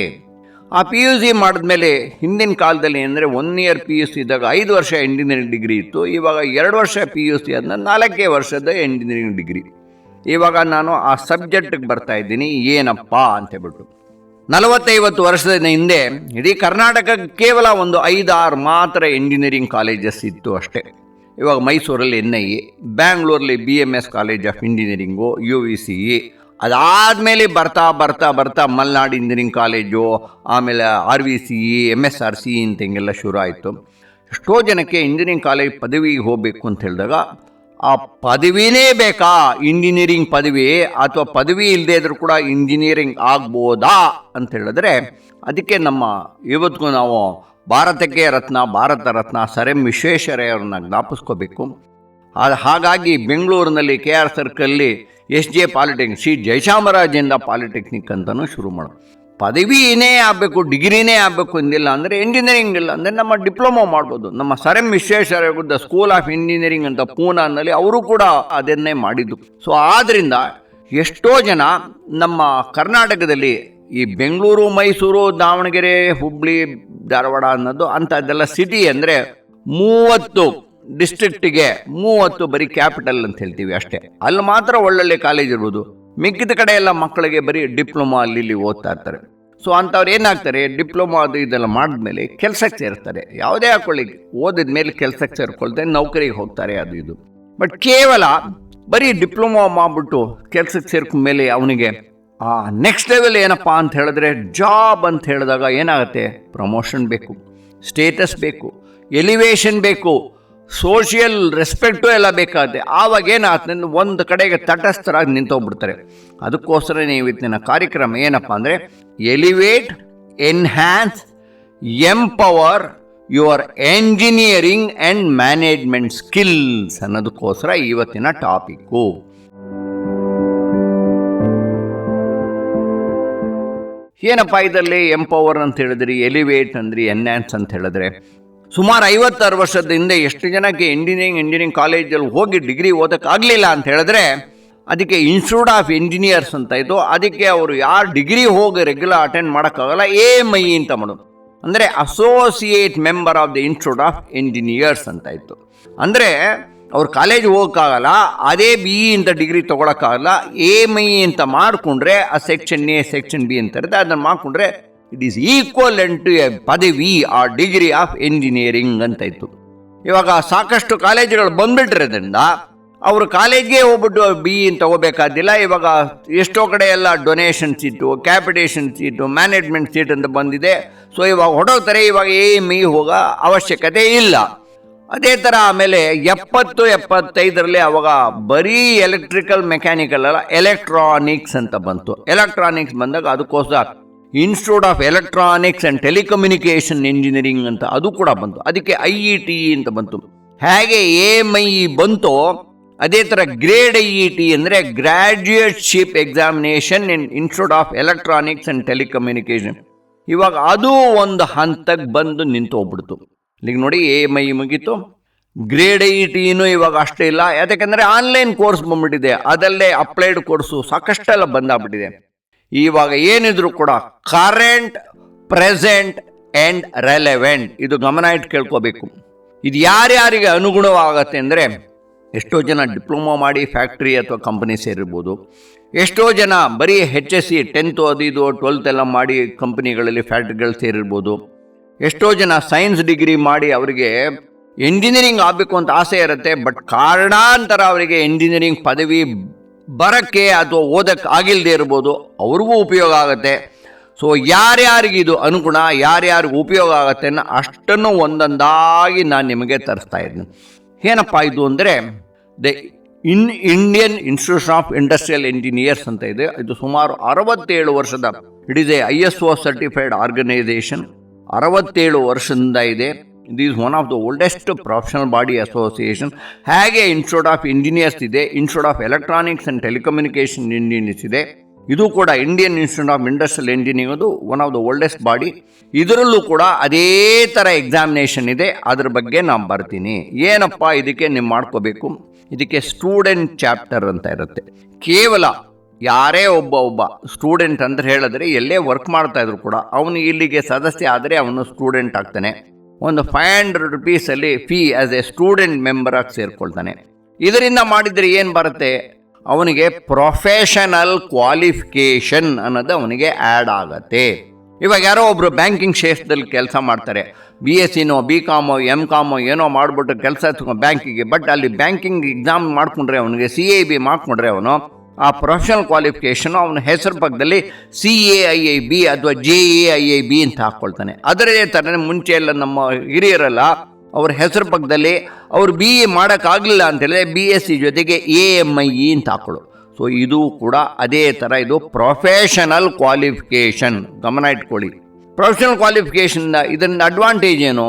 ಆ ಪಿ ಯು ಸಿ ಮಾಡಿದ್ಮೇಲೆ ಹಿಂದಿನ ಕಾಲದಲ್ಲಿ ಅಂದರೆ one year P U C ಇದ್ದಾಗ ಐದು ವರ್ಷ ಎಂಜಿನಿಯರಿಂಗ್ ಡಿಗ್ರಿ ಇತ್ತು. ಇವಾಗ ಎರಡು ವರ್ಷ ಪಿ ಯು ಸಿ ಅಂದರೆ ನಾಲ್ಕೇ ವರ್ಷದ ಎಂಜಿನಿಯರಿಂಗ್ ಡಿಗ್ರಿ ಇವಾಗ ನಾನು ಆ ಸಬ್ಜೆಕ್ಟಿಗೆ ಬರ್ತಾ ಇದ್ದೀನಿ. ಏನಪ್ಪ ಅಂತ ಹೇಳ್ಬಿಟ್ಟು. ನಲವತ್ತೈವತ್ತು ವರ್ಷದ ಹಿಂದೆ ಇಡೀ ಕರ್ನಾಟಕ ಕೇವಲ ಒಂದು ಐದಾರು ಮಾತ್ರ ಇಂಜಿನಿಯರಿಂಗ್ ಕಾಲೇಜಸ್ ಇತ್ತು ಅಷ್ಟೇ. ಇವಾಗ ಮೈಸೂರಲ್ಲಿ ಎನ್ ಐ ಎ, ಬ್ಯಾಂಗ್ಳೂರಲ್ಲಿ B M S college of engineering U V C E ಅದಾದಮೇಲೆ ಬರ್ತಾ ಬರ್ತಾ ಬರ್ತಾ ಮಲ್ನಾಡು ಇಂಜಿನಿಯರಿಂಗ್ ಕಾಲೇಜು ಆಮೇಲೆ R V C E M S R C ಅಂತ ಹಿಂಗೆಲ್ಲ ಶುರು ಆಯಿತು. ಎಷ್ಟೋ ಜನಕ್ಕೆ ಇಂಜಿನಿಯರಿಂಗ್ ಕಾಲೇಜ್ ಪದವಿಗೆ ಹೋಗಬೇಕು ಅಂತ ಹೇಳಿದಾಗ ಆ ಪದವಿನೇ ಬೇಕಾ? ಇಂಜಿನಿಯರಿಂಗ್ ಪದವಿ? ಅಥವಾ ಪದವಿ ಇಲ್ಲದೆ ಇದ್ರೂ ಕೂಡ ಇಂಜಿನಿಯರಿಂಗ್ ಆಗ್ಬೋದಾ? ಅಂತ ಹೇಳಿದ್ರೆ, ಅದಕ್ಕೆ ನಮ್ಮ ಇವತ್ತಿಗೂ ನಾವು ಭಾರತಕ್ಕೆ ರತ್ನ, ಭಾರತ ರತ್ನ ಸರ್ ಎಂ ವಿಶ್ವೇಶ್ವರಯ್ಯವ್ರನ್ನ ಜ್ಞಾಪಿಸ್ಕೋಬೇಕು. ಹಾಗಾಗಿ ಬೆಂಗಳೂರಿನಲ್ಲಿ K R ಸರ್ಕಲ್ಲಿ S J polytechnic, Shri Jayachamarajendra polytechnic ಅಂತಲೂ ಶುರು ಮಾಡು ಪದವಿನೇ ಆಗಬೇಕು, ಡಿಗ್ರಿನೇ ಆಗಬೇಕು ಅಂದಿಲ್ಲ ಅಂದರೆ ಇಂಜಿನಿಯರಿಂಗ್ ಇಲ್ಲ ಅಂದರೆ ನಮ್ಮ ಡಿಪ್ಲೊಮಾ ಮಾಡ್ಬೋದು. ನಮ್ಮ sir M Visvesvaraya school of engineering ಅಂತ ಪೂನಾನಲ್ಲಿ ಅವರು ಕೂಡ ಅದನ್ನೇ ಮಾಡಿದ್ದು. ಸೊ ಆದ್ದರಿಂದ ಎಷ್ಟೋ ಜನ ನಮ್ಮ ಕರ್ನಾಟಕದಲ್ಲಿ ಈ ಬೆಂಗಳೂರು, ಮೈಸೂರು, ದಾವಣಗೆರೆ, ಹುಬ್ಳಿ, ಧಾರವಾಡ ಅನ್ನೋದು ಅಂಥದ್ದೆಲ್ಲ ಸಿಟಿ ಅಂದರೆ ಮೂವತ್ತು ಡಿಸ್ಟ್ರಿಕ್ಟಿಗೆ ಮೂವತ್ತು ಬರೀ ಕ್ಯಾಪಿಟಲ್ ಅಂತ ಹೇಳ್ತೀವಿ ಅಷ್ಟೇ. ಅಲ್ಲಿ ಮಾತ್ರ ಒಳ್ಳೊಳ್ಳೆ ಕಾಲೇಜ್ ಇರ್ಬೋದು. ಮಿಕ್ಕಿದ ಕಡೆ ಎಲ್ಲ ಮಕ್ಕಳಿಗೆ ಬರೀ ಡಿಪ್ಲೊಮಾ ಅಲ್ಲಿ ಇಲ್ಲಿ ಓದ್ತಾ ಇರ್ತಾರೆ. ಸೊ ಅಂಥವ್ರು ಏನಾಗ್ತಾರೆ? ಡಿಪ್ಲೊಮಾ ಅದು ಇದೆಲ್ಲ ಮಾಡಿದ್ಮೇಲೆ ಕೆಲಸಕ್ಕೆ ಸೇರ್ತಾರೆ. ಯಾವುದೇ ಹಾಕೊಳ್ಳಿ, ಓದಿದ ಮೇಲೆ ಕೆಲಸಕ್ಕೆ ಸೇರ್ಕೊಳ್ತೆ ನೌಕರಿಗೆ ಹೋಗ್ತಾರೆ ಅದು ಇದು. ಬಟ್ ಕೇವಲ ಬರೀ ಡಿಪ್ಲೊಮಾ ಮಾಡಿಬಿಟ್ಟು ಕೆಲಸಕ್ಕೆ ಸೇರ್ಕೊಂಡ ಮೇಲೆ ಅವನಿಗೆ, ಆ ನೆಕ್ಸ್ಟ್ ಲೆವೆಲ್ ಏನಪ್ಪ ಅಂತ ಹೇಳಿದ್ರೆ ಜಾಬ್ ಅಂತ ಹೇಳಿದಾಗ ಏನಾಗುತ್ತೆ? ಪ್ರಮೋಷನ್ ಬೇಕು ಸ್ಟೇಟಸ್ ಬೇಕು ಎಲಿವೇಷನ್ ಬೇಕು ಸೋಷಿಯಲ್ ರೆಸ್ಪೆಕ್ಟು ಎಲ್ಲ ಬೇಕಾಗುತ್ತೆ ಆವಾಗ ಏನಾಗ್ತದೆ ಒಂದು ಕಡೆಗೆ ತಟಸ್ಥರಾಗಿ ನಿಂತೋಗ್ಬಿಡ್ತಾರೆ. ಅದಕ್ಕೋಸ್ಕರ ಇವತ್ತಿನ ಕಾರ್ಯಕ್ರಮ ಏನಪ್ಪ ಅಂದರೆ elevate enhance empower your engineering and management skills ಅನ್ನೋದಕ್ಕೋಸ್ಕರ ಇವತ್ತಿನ ಟಾಪಿಕ್ಕು. ಏನಪ್ಪ ಇದರಲ್ಲಿ ಎಂಪವರ್ ಅಂತ ಹೇಳಿದ್ರಿ ಎಲಿವೇಟ್ ಅಂದ್ರಿ ಎನ್ಹ್ಯಾನ್ಸ್ ಅಂತ ಹೇಳಿದ್ರೆ? ಸುಮಾರು ಐವತ್ತಾರು ವರ್ಷದ ಹಿಂದೆ ಎಷ್ಟು ಜನಕ್ಕೆ ಇಂಜಿನಿಯರಿಂಗ್ ಇಂಜಿನಿಯರಿಂಗ್ ಕಾಲೇಜಲ್ಲಿ ಹೋಗಿ ಡಿಗ್ರಿ ಓದೋಕ್ಕಾಗಲಿಲ್ಲ ಅಂತ ಹೇಳಿದ್ರೆ ಅದಕ್ಕೆ ಇನ್ಸ್ಟಿಟ್ಯೂಟ್ ಆಫ್ ಇಂಜಿನಿಯರ್ಸ್ ಅಂತ ಇತ್ತು ಅದಕ್ಕೆ ಅವರು ಯಾರು ಡಿಗ್ರಿ ಹೋಗಿ ರೆಗ್ಯುಲರ್ ಅಟೆಂಡ್ ಮಾಡೋಕ್ಕಾಗಲ್ಲ ಎ ಎಂ ಐ ಅಂತ ಮಾಡೋದು. ಅಂದರೆ associate member of the institute of engineers ಅಂತ ಇತ್ತು. ಅಂದರೆ ಅವ್ರು ಕಾಲೇಜ್ ಹೋಗೋಕ್ಕಾಗಲ್ಲ, ಅದೇ ಬಿ ಇ ಅಂತ ಡಿಗ್ರಿ ತೊಗೊಳಕ್ಕಾಗಲ್ಲ ಎ ಮೈ ಅಂತ ಮಾಡಿಕೊಂಡ್ರೆ, ಆ ಸೆಕ್ಷನ್ ಎ ಸೆಕ್ಷನ್ ಬಿ ಅಂತ ಇರುತ್ತೆ. ಅದನ್ನು ಮಾಡಿಕೊಂಡ್ರೆ it is equal to a ಪದವಿ ಆ ಡಿಗ್ರಿ ಆಫ್ ಇಂಜಿನಿಯರಿಂಗ್ ಅಂತ ಇತ್ತು. ಇವಾಗ ಸಾಕಷ್ಟು ಕಾಲೇಜುಗಳು ಬಂದ್ಬಿಟ್ಟಿರೋದ್ರಿಂದ ಅವರು ಕಾಲೇಜ್ಗೆ ಹೋಗ್ಬಿಟ್ಟು ಬಿ ಇನ್ ತಗೋಬೇಕಾದಿಲ್ಲ. ಇವಾಗ ಎಷ್ಟೋ ಕಡೆ ಎಲ್ಲ donation seat capitation seat management seat ಅಂತ ಬಂದಿದೆ. ಸೊ ಇವಾಗ ಹೊಡೋಗ್ತಾರೆ ಇವಾಗ ಎ ಇ ಹೋಗೋ ಅವಶ್ಯಕತೆ ಇಲ್ಲ. ಅದೇ ಥರ ಆಮೇಲೆ ಎಪ್ಪತ್ತು, ಎಪ್ಪತ್ತೈದರಲ್ಲಿ ಅವಾಗ ಬರೀ ಎಲೆಕ್ಟ್ರಿಕಲ್ ಮೆಕ್ಯಾನಿಕಲ್ ಅಲ್ಲ ಎಲೆಕ್ಟ್ರಾನಿಕ್ಸ್ ಅಂತ ಬಂತು. ಎಲೆಕ್ಟ್ರಾನಿಕ್ಸ್ ಬಂದಾಗ ಅದಕ್ಕೋಸ್ಕರ institute of electronics and telecommunication engineering ಅಂತ ಅದು ಕೂಡ ಬಂತು. ಅದಕ್ಕೆ ಐ ಇ ಟಿ ಅಂತ ಬಂತು. ಹೇಗೆ ಎಂ ಐ ಬಂತೋ, ಅದೇ ಥರ ಗ್ರೇಡ್ ಐ ಇ ಟಿ ಅಂದರೆ graduateship examination in institute of electronics and telecommunication ಇವಾಗ ಅದು ಒಂದು ಹಂತಕ್ಕೆ ಬಂದು ನಿಂತು ಹೋಗ್ಬಿಡ್ತು. ಈಗ ನೋಡಿ ಎಂ ಐ ಮುಗೀತು. ಗ್ರೇಡ್ ಐ ಟಿನೂ ಇವಾಗ ಅಷ್ಟೇ ಇಲ್ಲ. ಯಾಕೆಂದರೆ ಆನ್ಲೈನ್ ಕೋರ್ಸ್ ಬಂದ್ಬಿಟ್ಟಿದೆ. ಅದಲ್ಲೇ ಅಪ್ಲೈಡ್ ಕೋರ್ಸು ಸಾಕಷ್ಟೆಲ್ಲ ಬಂದಾಗ್ಬಿಟ್ಟಿದೆ. ಇವಾಗ ಏನಿದ್ರು ಕೂಡ ಕರೆಂಟ್ ಪ್ರೆಸೆಂಟ್ ಆ್ಯಂಡ್ ರೆಲೆವೆಂಟ್ ಇದು ಗಮನ ಇಟ್ಟು ಕೇಳ್ಕೋಬೇಕು. ಇದು ಯಾರ್ಯಾರಿಗೆ ಅನುಗುಣವಾಗತ್ತೆ ಅಂದರೆ ಎಷ್ಟೋ ಜನ ಡಿಪ್ಲೊಮಾ ಮಾಡಿ ಫ್ಯಾಕ್ಟ್ರಿ ಅಥವಾ ಕಂಪನಿ ಸೇರಿರ್ಬೋದು. ಎಷ್ಟೋ ಜನ ಬರೀ ಹೆಚ್ ಎಸ್ ಸಿ ಟೆಂತು ಅದು ಟ್ವೆಲ್ತ್ ಎಲ್ಲ ಮಾಡಿ ಕಂಪ್ನಿಗಳಲ್ಲಿ ಫ್ಯಾಕ್ಟ್ರಿಗಳು ಸೇರಿರ್ಬೋದು. ಎಷ್ಟೋ ಜನ ಸೈನ್ಸ್ ಡಿಗ್ರಿ ಮಾಡಿ ಅವರಿಗೆ ಇಂಜಿನಿಯರಿಂಗ್ ಆಗಬೇಕು ಅಂತ ಆಸೆ ಇರುತ್ತೆ ಬಟ್ ಕಾರಣಾಂತರ ಅವರಿಗೆ ಇಂಜಿನಿಯರಿಂಗ್ ಪದವಿ ಬರೋಕ್ಕೆ ಅಥವಾ ಓದಕ್ಕೆ ಆಗಿಲ್ಲದೆ ಇರ್ಬೋದು ಅವ್ರಿಗೂ ಉಪಯೋಗ ಆಗುತ್ತೆ. ಸೊ ಯಾರ್ಯಾರಿಗೆ ಇದು ಅನುಗುಣ, ಯಾರ್ಯಾರಿಗೂ ಉಪಯೋಗ ಆಗುತ್ತೆ ಅನ್ನೋ ಅಷ್ಟನ್ನು ಒಂದೊಂದಾಗಿ ನಾನು ನಿಮಗೆ ತರಿಸ್ತಾ ಇದ್ದೀನಿ. ಏನಪ್ಪ ಇದು ಅಂದರೆ, the in Indian institution of industrial engineers ಅಂತ ಇದೆ. ಇದು ಸುಮಾರು ಅರವತ್ತೇಳು ವರ್ಷದ, it is A I S O certified organisation. ಅರವತ್ತೇಳು ವರ್ಷದಿಂದ ಇದೆ. It is one of the oldest professional body association ಹಾಗೆ ಇನ್ಸ್ಟಿಟ್ಯೂಟ್ ಆಫ್ ಇಂಜಿನಿಯರ್ಸ್ ಇದೆ. Institute of electronics and telecommunication engineers ಇದೆ. ಇದು ಕೂಡ Indian institute of industrial engineer ಅದು one of the oldest body ಇದರಲ್ಲೂ ಕೂಡ ಅದೇ ಥರ ಎಕ್ಸಾಮಿನೇಷನ್ ಇದೆ. ಅದ್ರ ಬಗ್ಗೆ ನಾನು ಬರ್ತೀನಿ. ಏನಪ್ಪ ಇದಕ್ಕೆ ನೀವು ಮಾಡ್ಕೋಬೇಕು? ಇದಕ್ಕೆ ಸ್ಟೂಡೆಂಟ್ ಚಾಪ್ಟರ್ ಅಂತ ಇರುತ್ತೆ. ಕೇವಲ ಯಾರೇ ಒಬ್ಬ ಒಬ್ಬ ಸ್ಟೂಡೆಂಟ್ ಅಂತ ಹೇಳಿದ್ರೆ ಎಲ್ಲೇ ವರ್ಕ್ ಮಾಡ್ತಾ ಇದ್ರು ಕೂಡ, ಅವನು ಇಲ್ಲಿಗೆ ಸದಸ್ಯ ಆದರೆ ಅವನು ಸ್ಟೂಡೆಂಟ್ ಆಗ್ತಾನೆ. ಒಂದು five hundred ರುಪೀಸಲ್ಲಿ fee as a student member ಆಗಿ ಸೇರಿಕೊಳ್ತಾನೆ. ಇದರಿಂದ ಮಾಡಿದರೆ ಏನು ಬರುತ್ತೆ? ಅವನಿಗೆ ಪ್ರೊಫೆಷನಲ್ ಕ್ವಾಲಿಫಿಕೇಷನ್ ಅನ್ನೋದು ಅವನಿಗೆ ಆ್ಯಡ್ ಆಗತ್ತೆ. ಇವಾಗ ಯಾರೋ ಒಬ್ಬರು ಬ್ಯಾಂಕಿಂಗ್ ಕ್ಷೇತ್ರದಲ್ಲಿ ಕೆಲಸ ಮಾಡ್ತಾರೆ. ಬಿ ಎಸ್ ಸಿನೋ ಬಿ ಕಾಮೋ ಎಂ ಕಾಮೋ ಏನೋ ಮಾಡಿಬಿಟ್ಟು ಕೆಲಸ ಬ್ಯಾಂಕಿಗೆ ಬಟ್ ಅಲ್ಲಿ ಬ್ಯಾಂಕಿಂಗ್ ಎಕ್ಸಾಮ್ ಮಾಡಿಕೊಂಡ್ರೆ ಅವನಿಗೆ ಸಿ ಎ ಬಿ ಮಾಡಿಕೊಂಡ್ರೆ ಅವನು ಆ ಪ್ರೊಫೆಷನಲ್ ಕ್ವಾಲಿಫಿಕೇಷನು ಅವನ ಹೆಸರು ಪಕ್ಕದಲ್ಲಿ C A I I B ಅಥವಾ J A I I B ಅಂತ ಹಾಕ್ಕೊಳ್ತಾನೆ ಅದರೇ ಥರನೇ ಮುಂಚೆ ಎಲ್ಲ ನಮ್ಮ ಹಿರಿಯರಲ್ಲ ಅವ್ರ ಹೆಸರು ಪಕ್ಕದಲ್ಲಿ ಅವ್ರು ಬಿ ಎ ಮಾಡೋಕ್ಕಾಗಲಿಲ್ಲ ಅಂತೇಳಿದ್ರೆ ಬಿ ಎಸ್ ಸಿ ಜೊತೆಗೆ ಎ ಎಂ ಐ ಇ ಅಂತ ಹಾಕೊಳ್ಳು ಸೊ ಇದು ಕೂಡ ಅದೇ ಥರ ಇದು ಪ್ರೊಫೆಷನಲ್ ಕ್ವಾಲಿಫಿಕೇಷನ್ ಗಮನ ಇಟ್ಕೊಳ್ಳಿ. ಪ್ರೊಫೆಷನಲ್ ಕ್ವಾಲಿಫಿಕೇಷನ್ನ ಇದರಿಂದ ಅಡ್ವಾಂಟೇಜ್ ಏನು?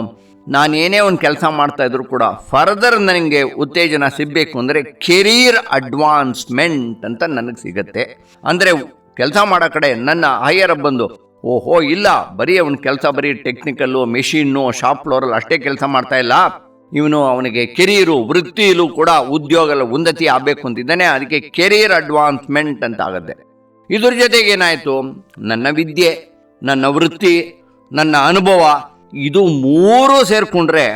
ನಾನು ಏನೇ ಒಂದು ಕೆಲಸ ಮಾಡ್ತಾ ಇದ್ರು ಕೂಡ ಫರ್ದರ್ ನನಗೆ ಉತ್ತೇಜನ ಸಿಗಬೇಕು ಅಂದರೆ ಕೆರಿಯರ್ ಅಡ್ವಾನ್ಸ್ಮೆಂಟ್ ಅಂತ ನನಗೆ ಸಿಗತ್ತೆ. ಅಂದರೆ ಕೆಲಸ ಮಾಡೋ ಕಡೆ ನನ್ನ ಹೈಯರ್ ಬಂದು, ಓಹೋ, ಇಲ್ಲ, ಬರೀ ಅವನ ಕೆಲಸ ಬರೀ ಟೆಕ್ನಿಕಲ್ಲು ಮೆಷಿನ್ನು ಶಾಪ್ ಫ್ಲೋರಲ್ಲಿ ಅಷ್ಟೇ ಕೆಲಸ ಮಾಡ್ತಾ ಇಲ್ಲ. ಇವನು ಅವನಿಗೆ ಕೆರಿಯರು ವೃತ್ತಿಯಲ್ಲೂ ಕೂಡ ಉದ್ಯೋಗ ಉನ್ನತಿ ಆಗಬೇಕು ಅಂತಿದ್ದಾನೆ. ಅದಕ್ಕೆ ಕೆರಿಯರ್ ಅಡ್ವಾನ್ಸ್ಮೆಂಟ್ ಅಂತ ಆಗುತ್ತೆ. ಇದ್ರ ಜೊತೆಗೆ ಏನಾಯಿತು? ನನ್ನ ವಿದ್ಯೆ, ನನ್ನ ವೃತ್ತಿ, ನನ್ನ ಅನುಭವ ಇದು ಮೂರು ಸೇರಿಕೊಂಡ್ರೆ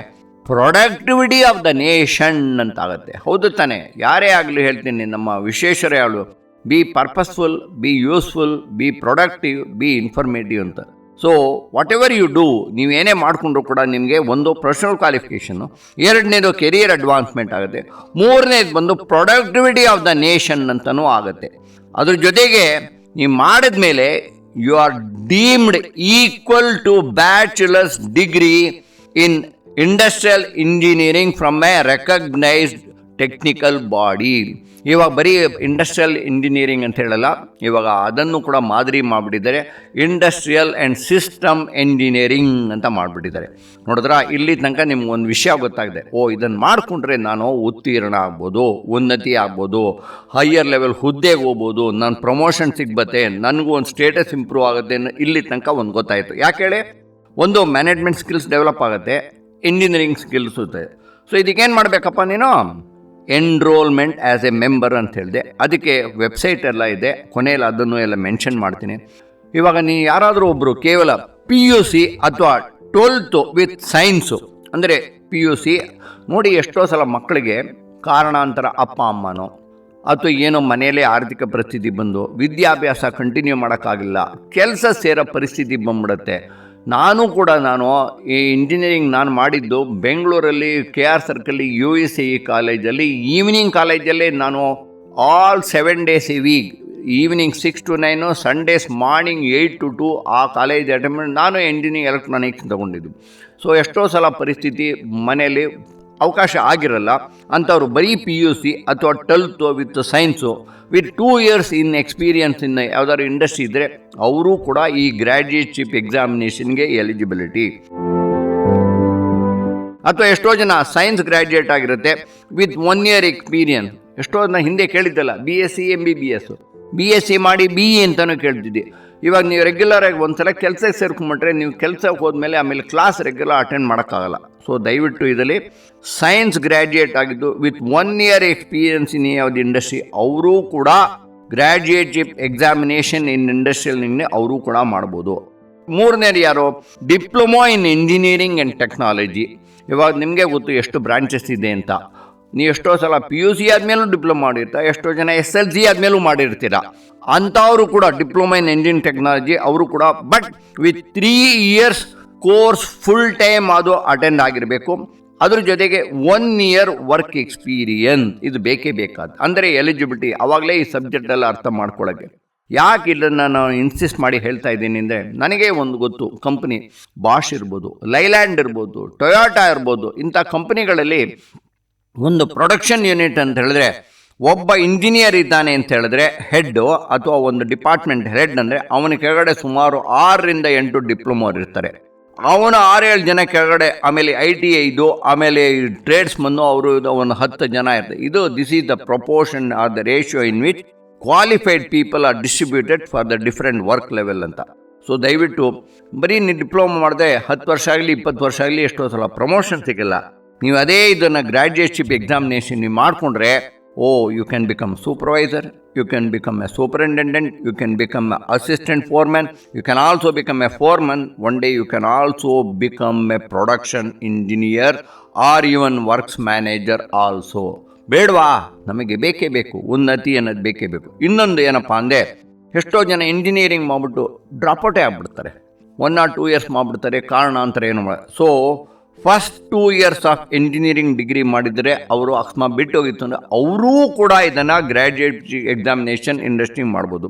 ಪ್ರೊಡಕ್ಟಿವಿಟಿ ಆಫ್ ದ ನೇಷನ್ ಅಂತ ಆಗುತ್ತೆ ಹೌದು ತಾನೆ? ಯಾರೇ ಆಗಲಿ ಹೇಳ್ತೀನಿ, ನಮ್ಮ ವಿಶೇಷರೇ ಹೇಳು be purposeful be useful be productive be informative ಅಂತ. So whatever you do ನೀವೇನೇ ಮಾಡಿಕೊಂಡ್ರು ಕೂಡ ನಿಮಗೆ ಒಂದು ಪ್ರೊಫೆಷನಲ್ ಕ್ವಾಲಿಫಿಕೇಷನ್ನು ಎರಡನೇದು ಕೆರಿಯರ್ ಅಡ್ವಾನ್ಸ್ಮೆಂಟ್ ಆಗುತ್ತೆ. ಮೂರನೇದು ಬಂದು ಪ್ರೊಡಕ್ಟಿವಿಟಿ ಆಫ್ ದ ನೇಷನ್ ಅಂತಲೂ ಆಗುತ್ತೆ. ಅದ್ರ ಜೊತೆಗೆ, ನೀವು ಮಾಡಿದ ಮೇಲೆ you are deemed equal to bachelor's degree in industrial engineering from a recognized technical body ಇವಾಗ ಬರೀ ಇಂಡಸ್ಟ್ರಿಯಲ್ ಇಂಜಿನಿಯರಿಂಗ್ ಅಂತ ಹೇಳಲ್ಲ, ಇವಾಗ ಅದನ್ನು ಕೂಡ ಮಾದರಿ ಮಾಡಿಬಿಟ್ಟಿದ್ದಾರೆ. ಇಂಡಸ್ಟ್ರಿಯಲ್ ಆ್ಯಂಡ್ ಸಿಸ್ಟಮ್ ಎಂಜಿನಿಯರಿಂಗ್ ಅಂತ ಮಾಡಿಬಿಟ್ಟಿದ್ದಾರೆ. ನೋಡಿದ್ರ? ಇಲ್ಲಿ ತನಕ ನಿಮ್ಗೆ ಒಂದು ವಿಷಯ ಗೊತ್ತಾಗಿದೆ. ಓ ಇದನ್ನು ಮಾಡಿಕೊಂಡ್ರೆ ನಾನು ಉತ್ತೀರ್ಣ ಆಗ್ಬೋದು, ಉನ್ನತಿ ಆಗ್ಬೋದು ಹೈಯರ್ ಲೆವೆಲ್ ಹುದ್ದೆಗೆ ಹೋಗ್ಬೋದು ನನ್ನ ಪ್ರಮೋಷನ್ ಸಿಗ್ಬತ್ತೆ, ನನಗೂ ಒಂದು ಸ್ಟೇಟಸ್ ಇಂಪ್ರೂವ್ ಆಗುತ್ತೆ ಇಲ್ಲಿ ತನಕ ಒಂದು ಗೊತ್ತಾಯಿತು. ಯಾಕೆ ಹೇಳಿ? ಒಂದು ಮ್ಯಾನೇಜ್ಮೆಂಟ್ ಸ್ಕಿಲ್ಸ್ ಡೆವಲಪ್ ಆಗುತ್ತೆ ಇಂಜಿನಿಯರಿಂಗ್ ಸ್ಕಿಲ್ಸ್ ಇರುತ್ತೆ ಸೊ ಇದಕ್ಕೇನು ಮಾಡಬೇಕಪ್ಪ ನೀನು? ಎನ್ರೋಲ್ಮೆಂಟ್ ಆ್ಯಸ್ ಎ ಮೆಂಬರ್ ಅಂತ ಹೇಳಿದೆ. ಅದಕ್ಕೆ ವೆಬ್ಸೈಟ್ ಎಲ್ಲ ಇದೆ. ಕೊನೆಯಲ್ಲಿ ಅದನ್ನು ಎಲ್ಲ ಮೆನ್ಷನ್ ಮಾಡ್ತೀನಿ. ಇವಾಗ ನೀ ಯಾರಾದರೂ ಒಬ್ಬರು ಕೇವಲ ಪಿ ಯು ಸಿ ಅಥವಾ ಟ್ವೆಲ್ತು ವಿತ್ ಸೈನ್ಸು ಅಂದರೆ ಪಿ ಯು ಸಿ ನೋಡಿ ಎಷ್ಟೋ ಸಲ ಮಕ್ಕಳಿಗೆ ಕಾರಣಾಂತರ ಅಪ್ಪ, ಅಮ್ಮನೋ, ಅಥವಾ ಏನೋ ಮನೆಯಲ್ಲೇ ಆರ್ಥಿಕ ಪರಿಸ್ಥಿತಿ ಬಂದು ವಿದ್ಯಾಭ್ಯಾಸ ಕಂಟಿನ್ಯೂ ಮಾಡೋಕ್ಕಾಗಿಲ್ಲ, ಕೆಲಸ ಸೇರೋ ಪರಿಸ್ಥಿತಿ ಬಂದ್ಬಿಡುತ್ತೆ. ನಾನು ಕೂಡ ನಾನು ಈ ಇಂಜಿನಿಯರಿಂಗ್ ನಾನು ಮಾಡಿದ್ದು ಬೆಂಗಳೂರಲ್ಲಿ ಕೆ ಆರ್ ಸರ್ಕಲ್ಲಿ ಯು ಎಸ್ ಸಿ ಕಾಲೇಜಲ್ಲಿ ಈವ್ನಿಂಗ್ ಕಾಲೇಜಲ್ಲೇ ನಾನು all seven days a week evening six to nine Sundays morning eight to two ಆ ಕಾಲೇಜ್ ಅಟೆಂಡ್ ನಾನು ಇಂಜಿನಿಯರಿಂಗ್ ಎಲೆಕ್ಟ್ರಾನಿಕ್ಸ್ ತೊಗೊಂಡಿದ್ದು. ಸೊ ಎಷ್ಟೋ ಸಲ ಪರಿಸ್ಥಿತಿ ಮನೆಯಲ್ಲಿ ಅವಕಾಶ ಆಗಿರಲ್ಲ. ಅಂಥವ್ರು ಬರೀ ಪಿ ಯು ಸಿ ಅಥವಾ twelfth with science with two years in experience in ಯಾವುದಾದ್ರು ಇಂಡಸ್ಟ್ರಿ ಇದ್ದರೆ ಅವರು ಕೂಡ ಈ ಗ್ರ್ಯಾಜುಯೇಟ್ಶಿಪ್ ಎಕ್ಸಾಮಿನೇಷನ್ಗೆ ಎಲಿಜಿಬಿಲಿಟಿ ಅಥವಾ ಎಷ್ಟೋ ಜನ ಸೈನ್ಸ್ ಗ್ರ್ಯಾಜುಯೇಟ್ ಆಗಿರುತ್ತೆ ವಿತ್ ಒನ್ ಇಯರ್ ಎಕ್ಸ್ಪೀರಿಯನ್ಸ್ ಎಷ್ಟೋ ಜನ ಹಿಂದೆ ಕೇಳಿದ್ದಲ್ಲ B S C M B B S B S C ಮಾಡಿ ಬಿ ಇ ಅಂತಲೂ ಕೇಳ್ತಿದ್ದೆ. ಇವಾಗ ನೀವು ರೆಗ್ಯುಲರ್ ಆಗಿ ಒಂದ್ಸಲ ಕೆಲಸಕ್ಕೆ ಸೇರ್ಕೊಂಬಿಟ್ರೆ ನೀವು ಕೆಲಸಕ್ಕೆ ಹೋದ್ಮೇಲೆ ಆಮೇಲೆ ಕ್ಲಾಸ್ ರೆಗ್ಯುಲರ್ ಅಟೆಂಡ್ ಮಾಡೋಕ್ಕಾಗಲ್ಲ. ಸೊ ದಯವಿಟ್ಟು ಇದರಲ್ಲಿ ಸೈನ್ಸ್ ಗ್ರ್ಯಾಜುಯೇಟ್ ಆಗಿದ್ದು with one year experience in ಯಾವ್ದು ಇಂಡಸ್ಟ್ರಿ ಅವರೂ ಕೂಡ ಗ್ರ್ಯಾಜುಯೇಟ್ಶಿಪ್ ಎಕ್ಸಾಮಿನೇಷನ್ ಇನ್ ಇಂಡಸ್ಟ್ರಿಯಲ್ ಅವರೂ ಕೂಡ ಮಾಡ್ಬೋದು. ಮೂರನೇದು ಯಾರು? Diploma in engineering and technology ಇವಾಗ ನಿಮಗೆ ಗೊತ್ತು ಎಷ್ಟು ಬ್ರಾಂಚಸ್ ಇದೆ ಅಂತ. ನೀವು ಎಷ್ಟೋ ಸಲ ಪಿ ಯು ಸಿ ಆದಮೇಲೂ ಡಿಪ್ಲೊಮಾ ಮಾಡಿರ್ತಾ, ಎಷ್ಟೋ ಜನ ಎಸ್ ಎಲ್ ಸಿ ಆದಮೇಲೂ ಮಾಡಿರ್ತೀರ. ಅಂಥವರು ಕೂಡ ಡಿಪ್ಲೊಮಾ ಇನ್ ಇಂಜಿನ್ ಟೆಕ್ನಾಲಜಿ ಅವರು ಕೂಡ but with three years course full time ಅದು ಅಟೆಂಡ್ ಆಗಿರಬೇಕು. ಅದ್ರ ಜೊತೆಗೆ ಒನ್ ಇಯರ್ ವರ್ಕ್ ಎಕ್ಸ್ಪೀರಿಯನ್ಸ್ ಇದು ಬೇಕೇ ಬೇಕಾದ ಅಂದರೆ ಎಲಿಜಿಬಿಲಿಟಿ ಅವಾಗಲೇ ಈ ಸಬ್ಜೆಕ್ಟೆಲ್ಲ ಅರ್ಥ ಮಾಡ್ಕೊಳ್ಳೋಕ್ಕೆ ಯಾಕೆ ಇದನ್ನು ನಾನು ಇನ್ಸಿಸ್ಟ್ ಮಾಡಿ ಹೇಳ್ತಾ ಇದ್ದೀನಿ ಅಂದರೆ, ನನಗೆ ಒಂದು ಗೊತ್ತು ಕಂಪ್ನಿ ಬಾಷ್ ಇರ್ಬೋದು ಲೈಲ್ಯಾಂಡ್ ಇರ್ಬೋದು ಟೊಯೋಟಾ ಇರ್ಬೋದು, ಇಂಥ ಕಂಪ್ನಿಗಳಲ್ಲಿ ಒಂದು ಪ್ರೊಡಕ್ಷನ್ ಯೂನಿಟ್ ಅಂತ ಹೇಳಿದ್ರೆ, ಒಬ್ಬ ಇಂಜಿನಿಯರ್ ಇದ್ದಾನೆ ಅಂತ ಹೇಳಿದ್ರೆ ಹೆಡ್ ಅಥವಾ ಒಂದು ಡಿಪಾರ್ಟ್ಮೆಂಟ್ ಹೆಡ್ ಅಂದರೆ ಅವನ ಕೆಳಗಡೆ ಸುಮಾರು ಆರರಿಂದ ಎಂಟು ಡಿಪ್ಲೊಮೋರ್ ಇರ್ತಾರೆ. ಅವನು ಆರೇಳು ಜನ ಕೆಳಗಡೆ, ಆಮೇಲೆ ಐ ಟಿ ಐದು, ಆಮೇಲೆ ಟ್ರೇಡ್ಸ್ಮನ್ನು ಅವರು ಒಂದು ಹತ್ತು ಜನ ಇರ್ತಾರೆ. ಇದು this is the proportion or the ratio in which qualified people are distributed for the different work level ಅಂತ. ಸೊ ದಯವಿಟ್ಟು ಬರೀ ನೀವು ಡಿಪ್ಲೊಮಾ ಮಾಡಿದೆ ಹತ್ತು ವರ್ಷ ಆಗಲಿ, ಇಪ್ಪತ್ತು ವರ್ಷ ಆಗಲಿ ಎಷ್ಟೋ ಸಲ ಪ್ರಮೋಷನ್ ಸಿಗಲ್ಲ. ನೀವು ಅದೇ ಇದನ್ನು ಗ್ರ್ಯಾಜುಯೇಟ್ಶಿಪ್ ಎಕ್ಸಾಮಿನೇಷನ್ ನೀವು ಮಾಡಿಕೊಂಡ್ರೆ, ಓ you can become supervisor you can become a superintendent you can become a assistant foreman you can also become a foreman one day you can also become a production engineer or even works manager also ಬೇಡವಾ? ನಮಗೆ ಬೇಕೇ ಬೇಕು. ಉನ್ನತಿ ಅನ್ನೋದು ಬೇಕೇ ಬೇಕು. ಇನ್ನೊಂದು ಏನಪ್ಪ ಅಂದರೆ, ಎಷ್ಟೋ ಜನ ಇಂಜಿನಿಯರಿಂಗ್ ಮಾಡಿಬಿಟ್ಟು ಡ್ರಾಪೌಟೇ ಆಗ್ಬಿಡ್ತಾರೆ. ಒನ್ ಆರ್ ಟೂ ಇಯರ್ಸ್ ಮಾಡಿಬಿಡ್ತಾರೆ. ಕಾರಣಾಂತರ ಏನು ಮಾಡ so first two years of engineering degree ಮಾಡಿದರೆ ಅವರು ಅಕಸ್ಮಾತ್ ಬಿಟ್ಟು ಹೋಗಿತ್ತು ಅಂದರೆ ಅವರೂ ಕೂಡ ಇದನ್ನು ಗ್ರ್ಯಾಜುಯೇಟ್ ಎಕ್ಸಾಮಿನೇಷನ್ ಇಂಡಸ್ಟ್ರಿ ಮಾಡ್ಬೋದು.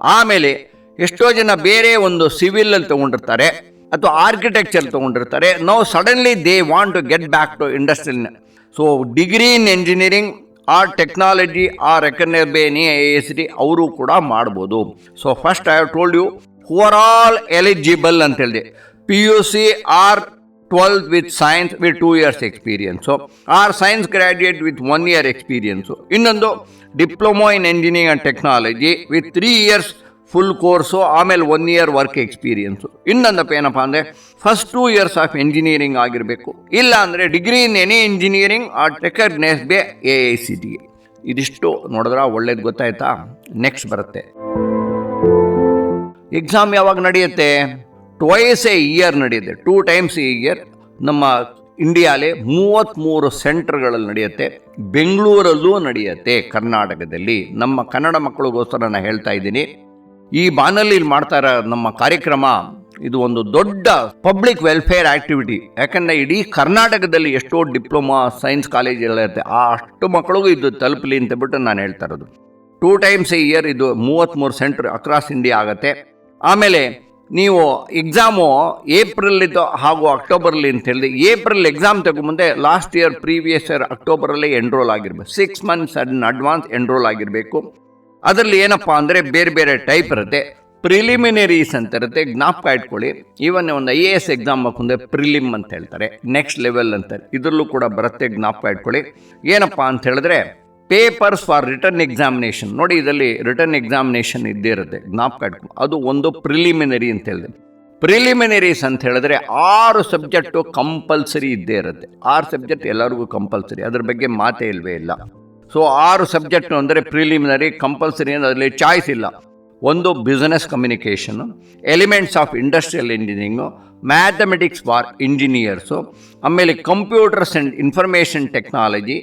ಆಮೇಲೆ ಎಷ್ಟೋ ಜನ ಬೇರೆ ಒಂದು ಸಿವಿಲಲ್ಲಿ ತೊಗೊಂಡಿರ್ತಾರೆ ಅಥವಾ ಆರ್ಕಿಟೆಕ್ಚರ್ ತೊಗೊಂಡಿರ್ತಾರೆ. ನಾವು suddenly they want to get back to industrial so degree in engineering or technology or I S D ಅವರು ಕೂಡ ಮಾಡ್ಬೋದು. So first I have told you who are all eligible ಅಂತ ಹೇಳಿದೆ. P U C or twelfth with science with two years experience or science graduate with one year experience ಇನ್ನೊಂದು diploma in engineering and technology with three years full course ಆಮೇಲೆ one year work experience ಇನ್ನೊಂದಪ್ಪ ಏನಪ್ಪ ಅಂದರೆ first two years of engineering ಆಗಿರಬೇಕು. ಇಲ್ಲ ಅಂದರೆ degree in any engineering or recognise by A I C T ಇದಿಷ್ಟು ನೋಡಿದ್ರೆ ಒಳ್ಳೇದು ಗೊತ್ತಾಯ್ತಾ? ನೆಕ್ಸ್ಟ್ ಬರುತ್ತೆ. ಎಕ್ಸಾಮ್ ಯಾವಾಗ ನಡೆಯುತ್ತೆ? ಟ್ವೈಸ್ ಎ ಇಯರ್ ನಡೆಯುತ್ತೆ. ಟೂ ಟೈಮ್ಸ್ ಎ ಇಯರ್ ನಮ್ಮ ಇಂಡಿಯಾಲೇ ಮೂವತ್ತ್ಮೂರು ಸೆಂಟರ್ಗಳಲ್ಲಿ ನಡೆಯುತ್ತೆ. ಬೆಂಗಳೂರಲ್ಲೂ ನಡೆಯುತ್ತೆ, ಕರ್ನಾಟಕದಲ್ಲಿ. ನಮ್ಮ ಕನ್ನಡ ಮಕ್ಕಳಿಗೋಸ್ಕರ ನಾನು ಹೇಳ್ತಾ ಇದ್ದೀನಿ. ಈ ಬಾನಲ್ಲಿ ಮಾಡ್ತಾ ಇರೋ ನಮ್ಮ ಕಾರ್ಯಕ್ರಮ, ಇದು ಒಂದು ದೊಡ್ಡ ಪಬ್ಲಿಕ್ ವೆಲ್ಫೇರ್ ಆಕ್ಟಿವಿಟಿ ಯಾಕಂದರೆ ಇಡೀ ಕರ್ನಾಟಕದಲ್ಲಿ ಎಷ್ಟೋ ಡಿಪ್ಲೊಮಾ ಸೈನ್ಸ್ ಕಾಲೇಜುಗಳಿರುತ್ತೆ ಆ ಅಷ್ಟು ಮಕ್ಕಳಿಗೂ ಇದು ತಲುಪಲಿ ಅಂತ ಬಿಟ್ಟು ನಾನು ಹೇಳ್ತಾ ಇರೋದು. ಟೂ ಟೈಮ್ಸ್ ಎ ಇಯರ್ ಇದು ಮೂವತ್ತ್ಮೂರು ಸೆಂಟರ್ ಅಕ್ರಾಸ್ ಇಂಡಿಯಾ ಆಗುತ್ತೆ. ಆಮೇಲೆ ನೀವು ಎಕ್ಸಾಮು ಏಪ್ರಿಲಿದ್ದು ಹಾಗೂ ಅಕ್ಟೋಬರಲ್ಲಿ ಅಂತ ಹೇಳಿದೆ ಏಪ್ರಿಲ್ ಎಕ್ಸಾಮ್ ತಗೊಂಬಂದೆ ಲಾಸ್ಟ್ ಇಯರ್ ಪ್ರೀವಿಯಸ್ ಇಯರ್ ಅಕ್ಟೋಬರಲ್ಲೇ ಎನ್ರೋಲ್ ಆಗಿರ್ಬೇಕು. Six months in advance enrol ಆಗಿರಬೇಕು. ಅದರಲ್ಲಿ ಏನಪ್ಪ ಅಂದರೆ ಬೇರೆ ಬೇರೆ ಟೈಪ್ ಇರುತ್ತೆ. ಪ್ರಿಲಿಮಿನರೀಸ್ ಅಂತ ಇರುತ್ತೆ. ಜ್ಞಾಪಕ ಇಟ್ಕೊಳ್ಳಿ. ಈವನ್ ಒಂದು ಐ ಎ ಎಸ್ ಎಕ್ಸಾಮ್ ಹಾಕೊಂಡ್ರೆ ಪ್ರಿಲಿಮ್ ಅಂತ ಹೇಳ್ತಾರೆ. ನೆಕ್ಸ್ಟ್ ಲೆವೆಲ್ ಅಂತಾರೆ ಇದರಲ್ಲೂ ಕೂಡ ಬರುತ್ತೆ. ಜ್ಞಾಪಕ ಇಟ್ಕೊಳ್ಳಿ. ಏನಪ್ಪ ಅಂತ ಹೇಳಿದ್ರೆ ಪೇಪರ್ಸ್ ಫಾರ್ ರಿಟರ್ನ್ ಎಕ್ಸಾಮಿನೇಷನ್ ನೋಡಿ ಇದರಲ್ಲಿ ರಿಟರ್ನ್ ಎಕ್ಸಾಮಿನೇಷನ್ ಇದ್ದೇ ಇರುತ್ತೆ. ಜ್ಞಾಪಕ ಅದು ಒಂದು ಪ್ರಿಲಿಮಿನರಿ ಅಂತ ಹೇಳಿದೆ. ಪ್ರಿಲಿಮಿನರೀಸ್ ಅಂತ ಹೇಳಿದ್ರೆ ಆರು ಸಬ್ಜೆಕ್ಟು ಕಂಪಲ್ಸರಿ ಇದ್ದೇ ಇರುತ್ತೆ. ಆರು ಸಬ್ಜೆಕ್ಟ್ ಎಲ್ಲರಿಗೂ ಕಂಪಲ್ಸರಿ ಅದ್ರ ಬಗ್ಗೆ ಮಾತೇ ಇಲ್ವೇ ಇಲ್ಲ. ಸೊ ಆರು ಸಬ್ಜೆಕ್ಟು ಅಂದರೆ ಪ್ರಿಲಿಮಿನರಿ ಕಂಪಲ್ಸರಿ ಅದರಲ್ಲಿ ಚಾಯ್ಸ್ ಇಲ್ಲ. ಒಂದು business communication elements of industrial engineering mathematics for engineers ಆಮೇಲೆ computers and information technology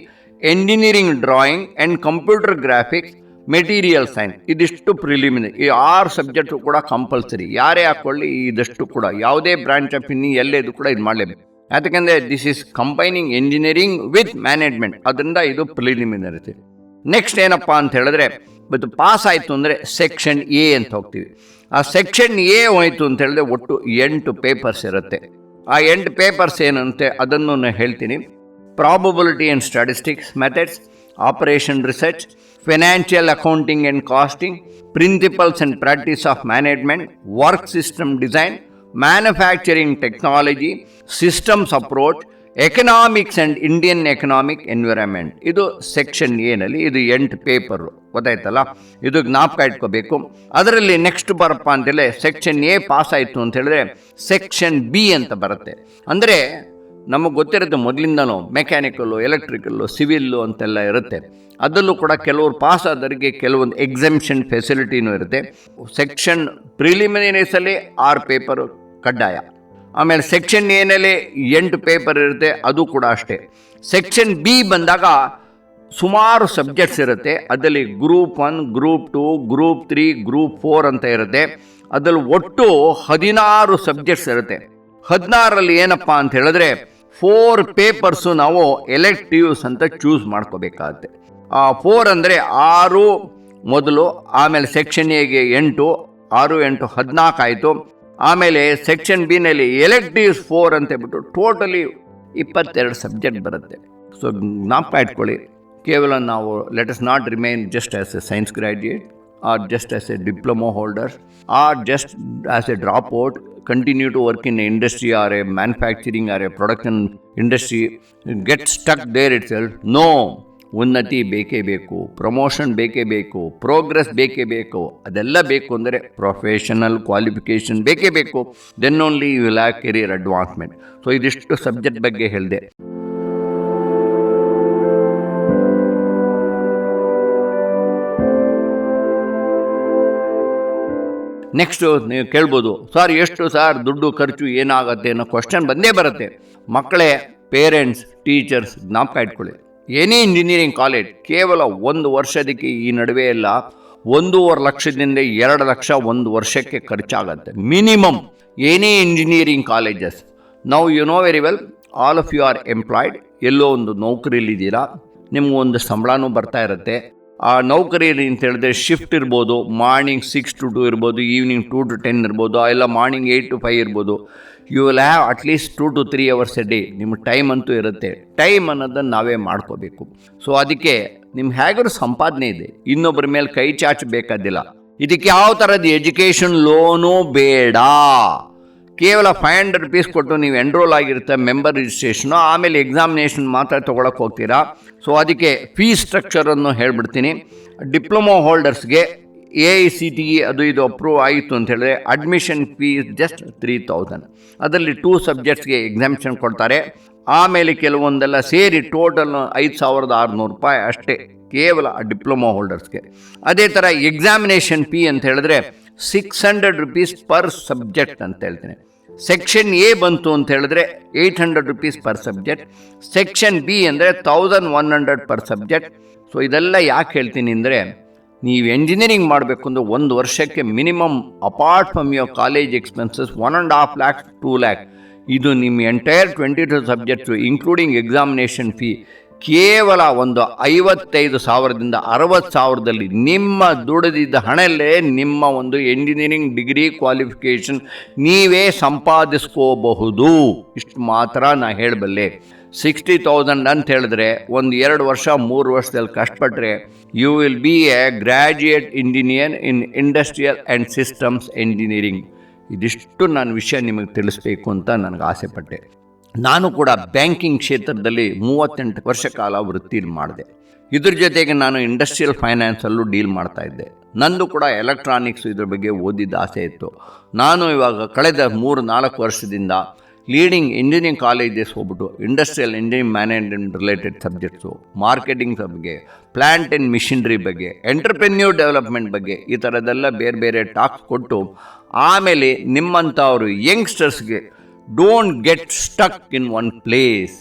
engineering drawing and computer graphics material science ಇದಿಷ್ಟು ಪ್ರಿಲಿಮಿನರಿ ಈ ಆರು ಸಬ್ಜೆಕ್ಟು ಕೂಡ ಕಂಪಲ್ಸರಿ ಯಾರೇ ಹಾಕ್ಕೊಳ್ಳಿ ಇದಷ್ಟು ಕೂಡ. ಯಾವುದೇ ಬ್ರಾಂಚ್ ಆಫ್ ಇನ್ನಿ ಎಲ್ಲೇದು ಕೂಡ ಇದು ಮಾಡಲೇಬೇಕು. ಯಾಕಂದರೆ this is combining engineering with management ಅದರಿಂದ ಇದು ಪ್ರಿಲಿಮಿನರಿ ನೆಕ್ಸ್ಟ್ ಏನಪ್ಪ ಅಂತ ಹೇಳಿದ್ರೆ, ಇದು ಪಾಸ್ ಆಯಿತು ಅಂದರೆ ಸೆಕ್ಷನ್ ಎ ಅಂತ ಹೋಗ್ತೀವಿ. ಆ ಸೆಕ್ಷನ್ ಎ ಹೋಯಿತು ಅಂತ ಹೇಳಿದ್ರೆ ಒಟ್ಟು ಎಂಟು ಪೇಪರ್ಸ್ ಇರುತ್ತೆ. ಆ ಎಂಟು ಪೇಪರ್ಸ್ ಏನಂತೆ ಅದನ್ನು ನಾನು ಹೇಳ್ತೀನಿ. Probability and statistics methods operation research financial accounting and costing principles and practice of management work system design manufacturing technology systems approach economics and Indian economic environment ಇದು ಸೆಕ್ಷನ್ ಎನಲ್ಲಿ ಇದು ಎಂಟು ಪೇಪರು ಗೊತ್ತಾಯ್ತಲ್ಲ? ಇದು ಜ್ಞಾಪಕ ಇಟ್ಕೋಬೇಕು. ಅದರಲ್ಲಿ ನೆಕ್ಸ್ಟ್ ಬರಪ್ಪ ಅಂತೇಳಿ ಸೆಕ್ಷನ್ ಎ ಪಾಸ್ ಆಯಿತು ಅಂತ ಹೇಳಿದ್ರೆ ಸೆಕ್ಷನ್ ಬಿ ಅಂತ ಬರುತ್ತೆ. ಅಂದರೆ ನಮಗೆ ಗೊತ್ತಿರುತ್ತೆ ಮೊದಲಿಂದನೂ ಮೆಕ್ಯಾನಿಕಲ್ಲು, ಎಲೆಕ್ಟ್ರಿಕಲ್ಲು, ಸಿವಿಲ್ಲು ಅಂತೆಲ್ಲ ಇರುತ್ತೆ. ಅದರಲ್ಲೂ ಕೂಡ ಕೆಲವರು ಪಾಸ್ ಆದವರಿಗೆ ಕೆಲವೊಂದು ಎಕ್ಸೆಂಪ್ಷನ್ ಫೆಸಿಲಿಟಿನೂ ಇರುತ್ತೆ. ಸೆಕ್ಷನ್ ಪ್ರಿಲಿಮಿನರೀಸಲ್ಲಿ ಆರು ಪೇಪರು ಕಡ್ಡಾಯ. ಆಮೇಲೆ ಸೆಕ್ಷನ್ ಏನಲ್ಲಿ ಎಂಟು ಪೇಪರ್ ಇರುತ್ತೆ, ಅದು ಕೂಡ ಅಷ್ಟೇ. ಸೆಕ್ಷನ್ ಬಿ ಬಂದಾಗ ಸುಮಾರು ಸಬ್ಜೆಕ್ಟ್ಸ್ ಇರುತ್ತೆ. ಅದರಲ್ಲಿ group one group two group three group four ಅಂತ ಇರುತ್ತೆ. ಅದರಲ್ಲಿ ಒಟ್ಟು ಹದಿನಾರು ಸಬ್ಜೆಕ್ಟ್ಸ್ ಇರುತ್ತೆ. ಹದಿನಾರರಲ್ಲಿ ಏನಪ್ಪ ಅಂತ ಹೇಳಿದ್ರೆ ಫೋರ್ ಪೇಪರ್ಸು ನಾವು ಎಲೆಕ್ಟಿವ್ಸ್ ಅಂತ ಚೂಸ್ ಮಾಡ್ಕೋಬೇಕಾಗತ್ತೆ. ಆ ಫೋರ್ ಅಂದರೆ ಆರು ಮೊದಲು, ಆಮೇಲೆ ಸೆಕ್ಷನ್ ಎಗೆ ಎಂಟು, ಆರು, ಎಂಟು, ಹದಿನಾಲ್ಕು ಆಯಿತು. ಆಮೇಲೆ ಸೆಕ್ಷನ್ ಬಿನಲ್ಲಿ ಎಲೆಕ್ಟಿವ್ಸ್ ಫೋರ್ ಅಂತ ಹೇಳ್ಬಿಟ್ಟು ಟೋಟಲಿ ಇಪ್ಪತ್ತೆರಡು ಸಬ್ಜೆಕ್ಟ್ ಬರುತ್ತೆ. ಸೊ ಜ್ಞಾಪಕ ಇಟ್ಕೊಳ್ಳಿ ಕೇವಲ ನಾವು let us not remain just as a science graduate or just as a diploma holder or just as a dropout continue to work in an industry or a manufacturing or a production industry get stuck there itself no ಉನ್ನತಿ ಬೇಕೇ ಬೇಕು promotion ಬೇಕೇ ಬೇಕು progress ಬೇಕೇ ಬೇಕು ಅದೆಲ್ಲ ಬೇಕು ಅಂದರೆ ಪ್ರೊಫೆಷನಲ್ ಕ್ವಾಲಿಫಿಕೇಷನ್ ಬೇಕೇ ಬೇಕು then only you have career advancement so ಇದಿಷ್ಟು ಸಬ್ಜೆಕ್ಟ್ ಬಗ್ಗೆ ಹೇಳಿದೆ ನೆಕ್ಸ್ಟು ನೀವು ಕೇಳ್ಬೋದು ಸರ್ ಎಷ್ಟು ಸರ್ ದುಡ್ಡು ಖರ್ಚು ಏನಾಗುತ್ತೆ ಅನ್ನೋ ಕ್ವಶನ್ ಬಂದೇ ಬರುತ್ತೆ. ಮಕ್ಕಳೇ ಪೇರೆಂಟ್ಸ್ ಟೀಚರ್ಸ್ ಜ್ಞಾಪಕ ಇಟ್ಕೊಳ್ಳಿ. ಏನೇ ಇಂಜಿನಿಯರಿಂಗ್ ಕಾಲೇಜ್ ಕೇವಲ ಒಂದು ವರ್ಷದಕ್ಕೆ ಈ ನಡುವೆ ಎಲ್ಲ ಒಂದೂವರೆ ಲಕ್ಷದಿಂದ ಎರಡು ಲಕ್ಷ ಒಂದು ವರ್ಷಕ್ಕೆ ಖರ್ಚಾಗತ್ತೆ. ಮಿನಿಮಮ್ ಏನೇ ಇಂಜಿನಿಯರಿಂಗ್ ಕಾಲೇಜಸ್ ನಾವು you know very well all of you are employed ಎಲ್ಲೋ ಒಂದು ನೌಕರಿಲಿದ್ದೀರಾ, ನಿಮ್ಗೊಂದು ಸಂಬಳನೂ ಬರ್ತಾ ಇರುತ್ತೆ. ಆ ನೌಕರಿಯಲ್ಲಿ ಅಂತ ಹೇಳಿದ್ರೆ ಶಿಫ್ಟ್ ಇರ್ಬೋದು ಮಾರ್ನಿಂಗ್ ಸಿಕ್ಸ್ ಟು ಟು ಇರ್ಬೋದು ಈವ್ನಿಂಗ್ ಟೂ ಟು ಟೆನ್ ಇರ್ಬೋದು ಇಲ್ಲ ಮಾರ್ನಿಂಗ್ ಏಯ್ಟ್ ಟು ಫೈವ್ ಇರ್ಬೋದು. You will have at least two to three hours a day ನಿಮ್ಮ ಟೈಮ್ ಅಂತೂ ಇರುತ್ತೆ. ಟೈಮ್ ಅನ್ನೋದನ್ನು ನಾವೇ ಮಾಡ್ಕೋಬೇಕು. ಸೊ ಅದಕ್ಕೆ ನಿಮ್ಮ ಹೇಗಾದ್ರೂ ಸಂಪಾದನೆ ಇದೆ. ಇನ್ನೊಬ್ಬರ ಮೇಲೆ ಕೈ ಚಾಚಬೇಕಾದಿಲ್ಲ ಇದಕ್ಕೆ ಯಾವ ಥರದ ಎಜುಕೇಷನ್ ಲೋನು ಬೇಡ. ಕೇವಲ ಫೈವ್ ಹಂಡ್ರೆಡ್ ರುಪೀಸ್ ಕೊಟ್ಟು ನೀವು ಎನ್ರೋಲ್ ಆಗಿರುತ್ತೆ ಮೆಂಬರ್ ರಿಜಿಸ್ಟ್ರೇಷನು ಆಮೇಲೆ ಎಕ್ಸಾಮಿನೇಷನ್ ಮಾತ್ರ ತೊಗೊಳಕ್ಕೆ ಹೋಗ್ತೀರಾ? ಸೊ ಅದಕ್ಕೆ ಫೀ ಸ್ಟ್ರಕ್ಚರನ್ನು ಹೇಳ್ಬಿಡ್ತೀನಿ. Diploma ಹೋಲ್ಡರ್ಸ್ಗೆ A I C T E ಅದು ಇದು ಅಪ್ರೂವ್ ಆಯಿತು ಅಂತ ಹೇಳಿದ್ರೆ admission fee just three thousand ಅದರಲ್ಲಿ ಟೂ ಸಬ್ಜೆಕ್ಟ್ಸ್ಗೆ ಎಕ್ಸಾಮಿಷನ್ ಕೊಡ್ತಾರೆ. ಆಮೇಲೆ ಕೆಲವೊಂದೆಲ್ಲ ಸೇರಿ ಟೋಟಲ್ ಐದು ಸಾವಿರದ ಆರುನೂರು ರೂಪಾಯಿ ಅಷ್ಟೇ ಕೇವಲ ಡಿಪ್ಲೊಮಾ ಹೋಲ್ಡರ್ಸ್ಗೆ ಅದೇ ಥರ ಎಕ್ಸಾಮಿನೇಷನ್ ಫೀ ಅಂತ ಹೇಳಿದ್ರೆ six hundred rupees per subject ಅಂತ ಹೇಳ್ತೀನಿ. ಸೆಕ್ಷನ್ ಎ ಬಂತು ಅಂತ ಹೇಳಿದ್ರೆ eight hundred rupees per subject section B ಅಂದರೆ thousand one hundred per subject so ಇದೆಲ್ಲ ಯಾಕೆ ಹೇಳ್ತೀನಿ ಅಂದರೆ ನೀವು ಎಂಜಿನಿಯರಿಂಗ್ ಮಾಡಬೇಕು ಅಂದರೆ ಒಂದು ವರ್ಷಕ್ಕೆ minimum apart from your college expenses one and half lakh two lakh ಇದು ನಿಮ್ಮ entire twenty two subjects including examination fee ಕೇವಲ ಒಂದು ಐವತ್ತೈದು ಸಾವಿರದಿಂದ ಅರವತ್ತು ಸಾವಿರದಲ್ಲಿ ನಿಮ್ಮ ದುಡಿದಿದ್ದ ಹಣಲ್ಲೇ ನಿಮ್ಮ ಒಂದು ಎಂಜಿನಿಯರಿಂಗ್ ಡಿಗ್ರಿ ಕ್ವಾಲಿಫಿಕೇಷನ್ ನೀವೇ ಸಂಪಾದಿಸ್ಕೋಬಹುದು. ಇಷ್ಟು ಮಾತ್ರ ನಾ ಹೇಳಬಲ್ಲೆ. ಸಿಕ್ಸ್ಟಿ ತೌಸಂಡ್ ಅಂತ ಹೇಳಿದ್ರೆ ಒಂದು ಎರಡು ವರ್ಷ, ಮೂರು ವರ್ಷದಲ್ಲಿ ಕಷ್ಟಪಟ್ಟರೆ you will be a graduate engineer in industrial and systems engineering ಇದಿಷ್ಟು ನಾನು ವಿಷಯ ನಿಮಗೆ ತಿಳಿಸ್ಬೇಕು ಅಂತ ನನಗೆ ಆಸೆ ಪಟ್ಟೆ ನಾನು ಕೂಡ ಬ್ಯಾಂಕಿಂಗ್ ಕ್ಷೇತ್ರದಲ್ಲಿ ಮೂವತ್ತೆಂಟು ವರ್ಷ ಕಾಲ ವೃತ್ತಿ ಮಾಡಿದೆ. ಇದ್ರ ಜೊತೆಗೆ ನಾನು ಇಂಡಸ್ಟ್ರಿಯಲ್ ಫೈನಾನ್ಸಲ್ಲೂ ಡೀಲ್ ಮಾಡ್ತಾ ಇದ್ದೆ. ನಂದು ಕೂಡ ಎಲೆಕ್ಟ್ರಾನಿಕ್ಸ್ ಇದ್ರ ಬಗ್ಗೆ ಓದಿದ ಆಸೆ ಇತ್ತು. ನಾನು ಇವಾಗ ಕಳೆದ ಮೂರು ನಾಲ್ಕು ವರ್ಷದಿಂದ ಲೀಡಿಂಗ್ ಇಂಜಿನಿಯರಿಂಗ್ ಕಾಲೇಜಸ್ ಹೋಗ್ಬಿಟ್ಟು industrial engineering management related subjects, marketing ಬಗ್ಗೆ ಪ್ಲ್ಯಾಂಟ್ ಆ್ಯಂಡ್ ಮಿಷಿನ್ರಿ ಬಗ್ಗೆ ಎಂಟರ್ಪ್ರೆನ್ಯೂರ್ ಡೆವಲಪ್ಮೆಂಟ್ ಬಗ್ಗೆ ಈ ಥರದ್ದೆಲ್ಲ ಬೇರೆ ಬೇರೆ ಟಾಕ್ಸ್ ಕೊಟ್ಟು ಆಮೇಲೆ ನಿಮ್ಮಂಥವರು ಯಂಗ್ಸ್ಟರ್ಸ್ಗೆ don't get stuck in one place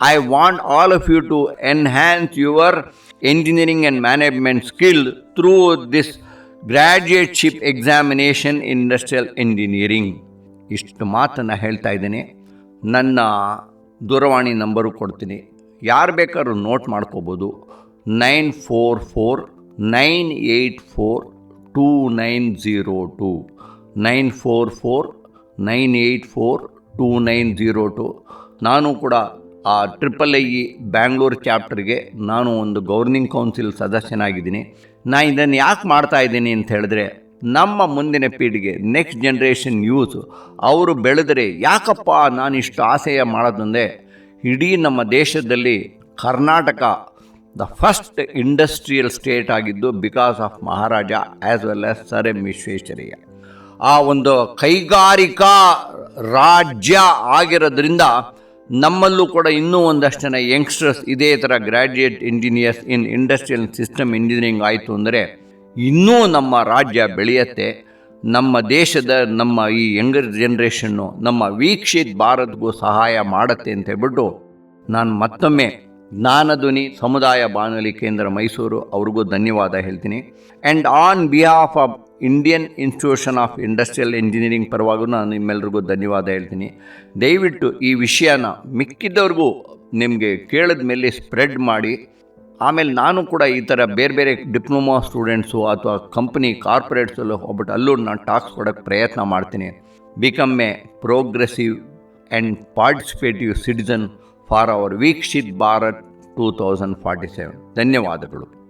I want all of you to enhance your engineering and management skill through this graduateship examination industrial engineering ಇಷ್ಟು ಮಾತನ್ನು ಹೇಳ್ತಾ ಇದ್ದೀನಿ. ನನ್ನ ದೂರವಾಣಿ ನಂಬರು ಕೊಡ್ತೀನಿ. ಯಾರು ಬೇಕಾದ್ರೂ ನೋಟ್ ಮಾಡ್ಕೋಬೋದು. Nine four four, nine eight four two nine zero two. Nine four four, nine eight four two nine zero two ನಾನು ಕೂಡ ಆ ಟ್ರಿಪಲ್ ಐ ಬ್ಯಾಂಗ್ಳೂರು ಚಾಪ್ಟರ್ಗೆ ನಾನು ಒಂದು ಗೌರ್ನಿಂಗ್ ಕೌನ್ಸಿಲ್ ಸದಸ್ಯನಾಗಿದ್ದೀನಿ. ನಾನು ಇದನ್ನು ಯಾಕೆ ಮಾಡ್ತಾ ಇದ್ದೀನಿ ಅಂತ ಹೇಳಿದ್ರೆ, ನಮ್ಮ ಮುಂದಿನ ಪೀಳಿಗೆ ನೆಕ್ಸ್ಟ್ ಜನ್ರೇಷನ್ ಯೂತ್ ಅವರು ಬೆಳೆದರೆ ಯಾಕಪ್ಪ ನಾನು ಇಷ್ಟು ಆಸೆಯ ಮಾಡೋದಂದರೆ ಇಡೀ ನಮ್ಮ ದೇಶದಲ್ಲಿ Karnataka the first industrial state ಆಗಿದ್ದು because of Maharaja as well as sir M Visvesvaraya. ಆ ಒಂದು ಕೈಗಾರಿಕಾ ರಾಜ್ಯ ಆಗಿರೋದ್ರಿಂದ ನಮ್ಮಲ್ಲೂ ಕೂಡ ಇನ್ನೂ ಒಂದಷ್ಟು ಜನ ಯಂಗ್ಸ್ಟರ್ಸ್ ಇದೇ ಥರ graduate engineers in industrial system engineering ಆಯಿತು ಅಂದರೆ ಇನ್ನೂ ನಮ್ಮ ರಾಜ್ಯ ಬೆಳೆಯುತ್ತೆ. ನಮ್ಮ ದೇಶದ ನಮ್ಮ ಈ ಯಂಗರ್ ಜನ್ರೇಷನ್ನು ನಮ್ಮ ವೀಕ್ಷಿತ್ ಭಾರತ್ಗೂ ಸಹಾಯ ಮಾಡುತ್ತೆ ಅಂತ ಹೇಳ್ಬಿಟ್ಟು ನಾನು ಮತ್ತೊಮ್ಮೆ ಜ್ಞಾನಧ್ವನಿ ಸಮುದಾಯ ಬಾನುಲಿ ಕೇಂದ್ರ ಮೈಸೂರು ಅವ್ರಿಗೂ ಧನ್ಯವಾದ ಹೇಳ್ತೀನಿ. And on behalf of Indian institution of industrial engineering ಪರವಾಗೂ ನಾನು ನಿಮ್ಮೆಲ್ರಿಗೂ ಧನ್ಯವಾದ ಹೇಳ್ತೀನಿ. ದಯವಿಟ್ಟು ಈ ವಿಷಯನ ಮಿಕ್ಕಿದ್ದವ್ರಿಗೂ ನಿಮಗೆ ಕೇಳಿದ ಮೇಲೆ ಸ್ಪ್ರೆಡ್ ಮಾಡಿ. ಆಮೇಲೆ ನಾನು ಕೂಡ ಈ ಥರ ಬೇರೆ ಬೇರೆ ಡಿಪ್ಲೊಮಾ ಸ್ಟೂಡೆಂಟ್ಸು ಅಥವಾ ಕಂಪ್ನಿ ಕಾರ್ಪೊರೇಟ್ಸಲ್ಲೂ ಹೋಗ್ಬಿಟ್ಟು ಅಲ್ಲೂ ನಾನು ಟಾಕ್ಸ್ ಕೊಡೋಕ್ಕೆ ಪ್ರಯತ್ನ ಮಾಡ್ತೀನಿ. Become a progressive and participative citizen for our Viksit Bharat two thousand forty seven ಧನ್ಯವಾದಗಳು.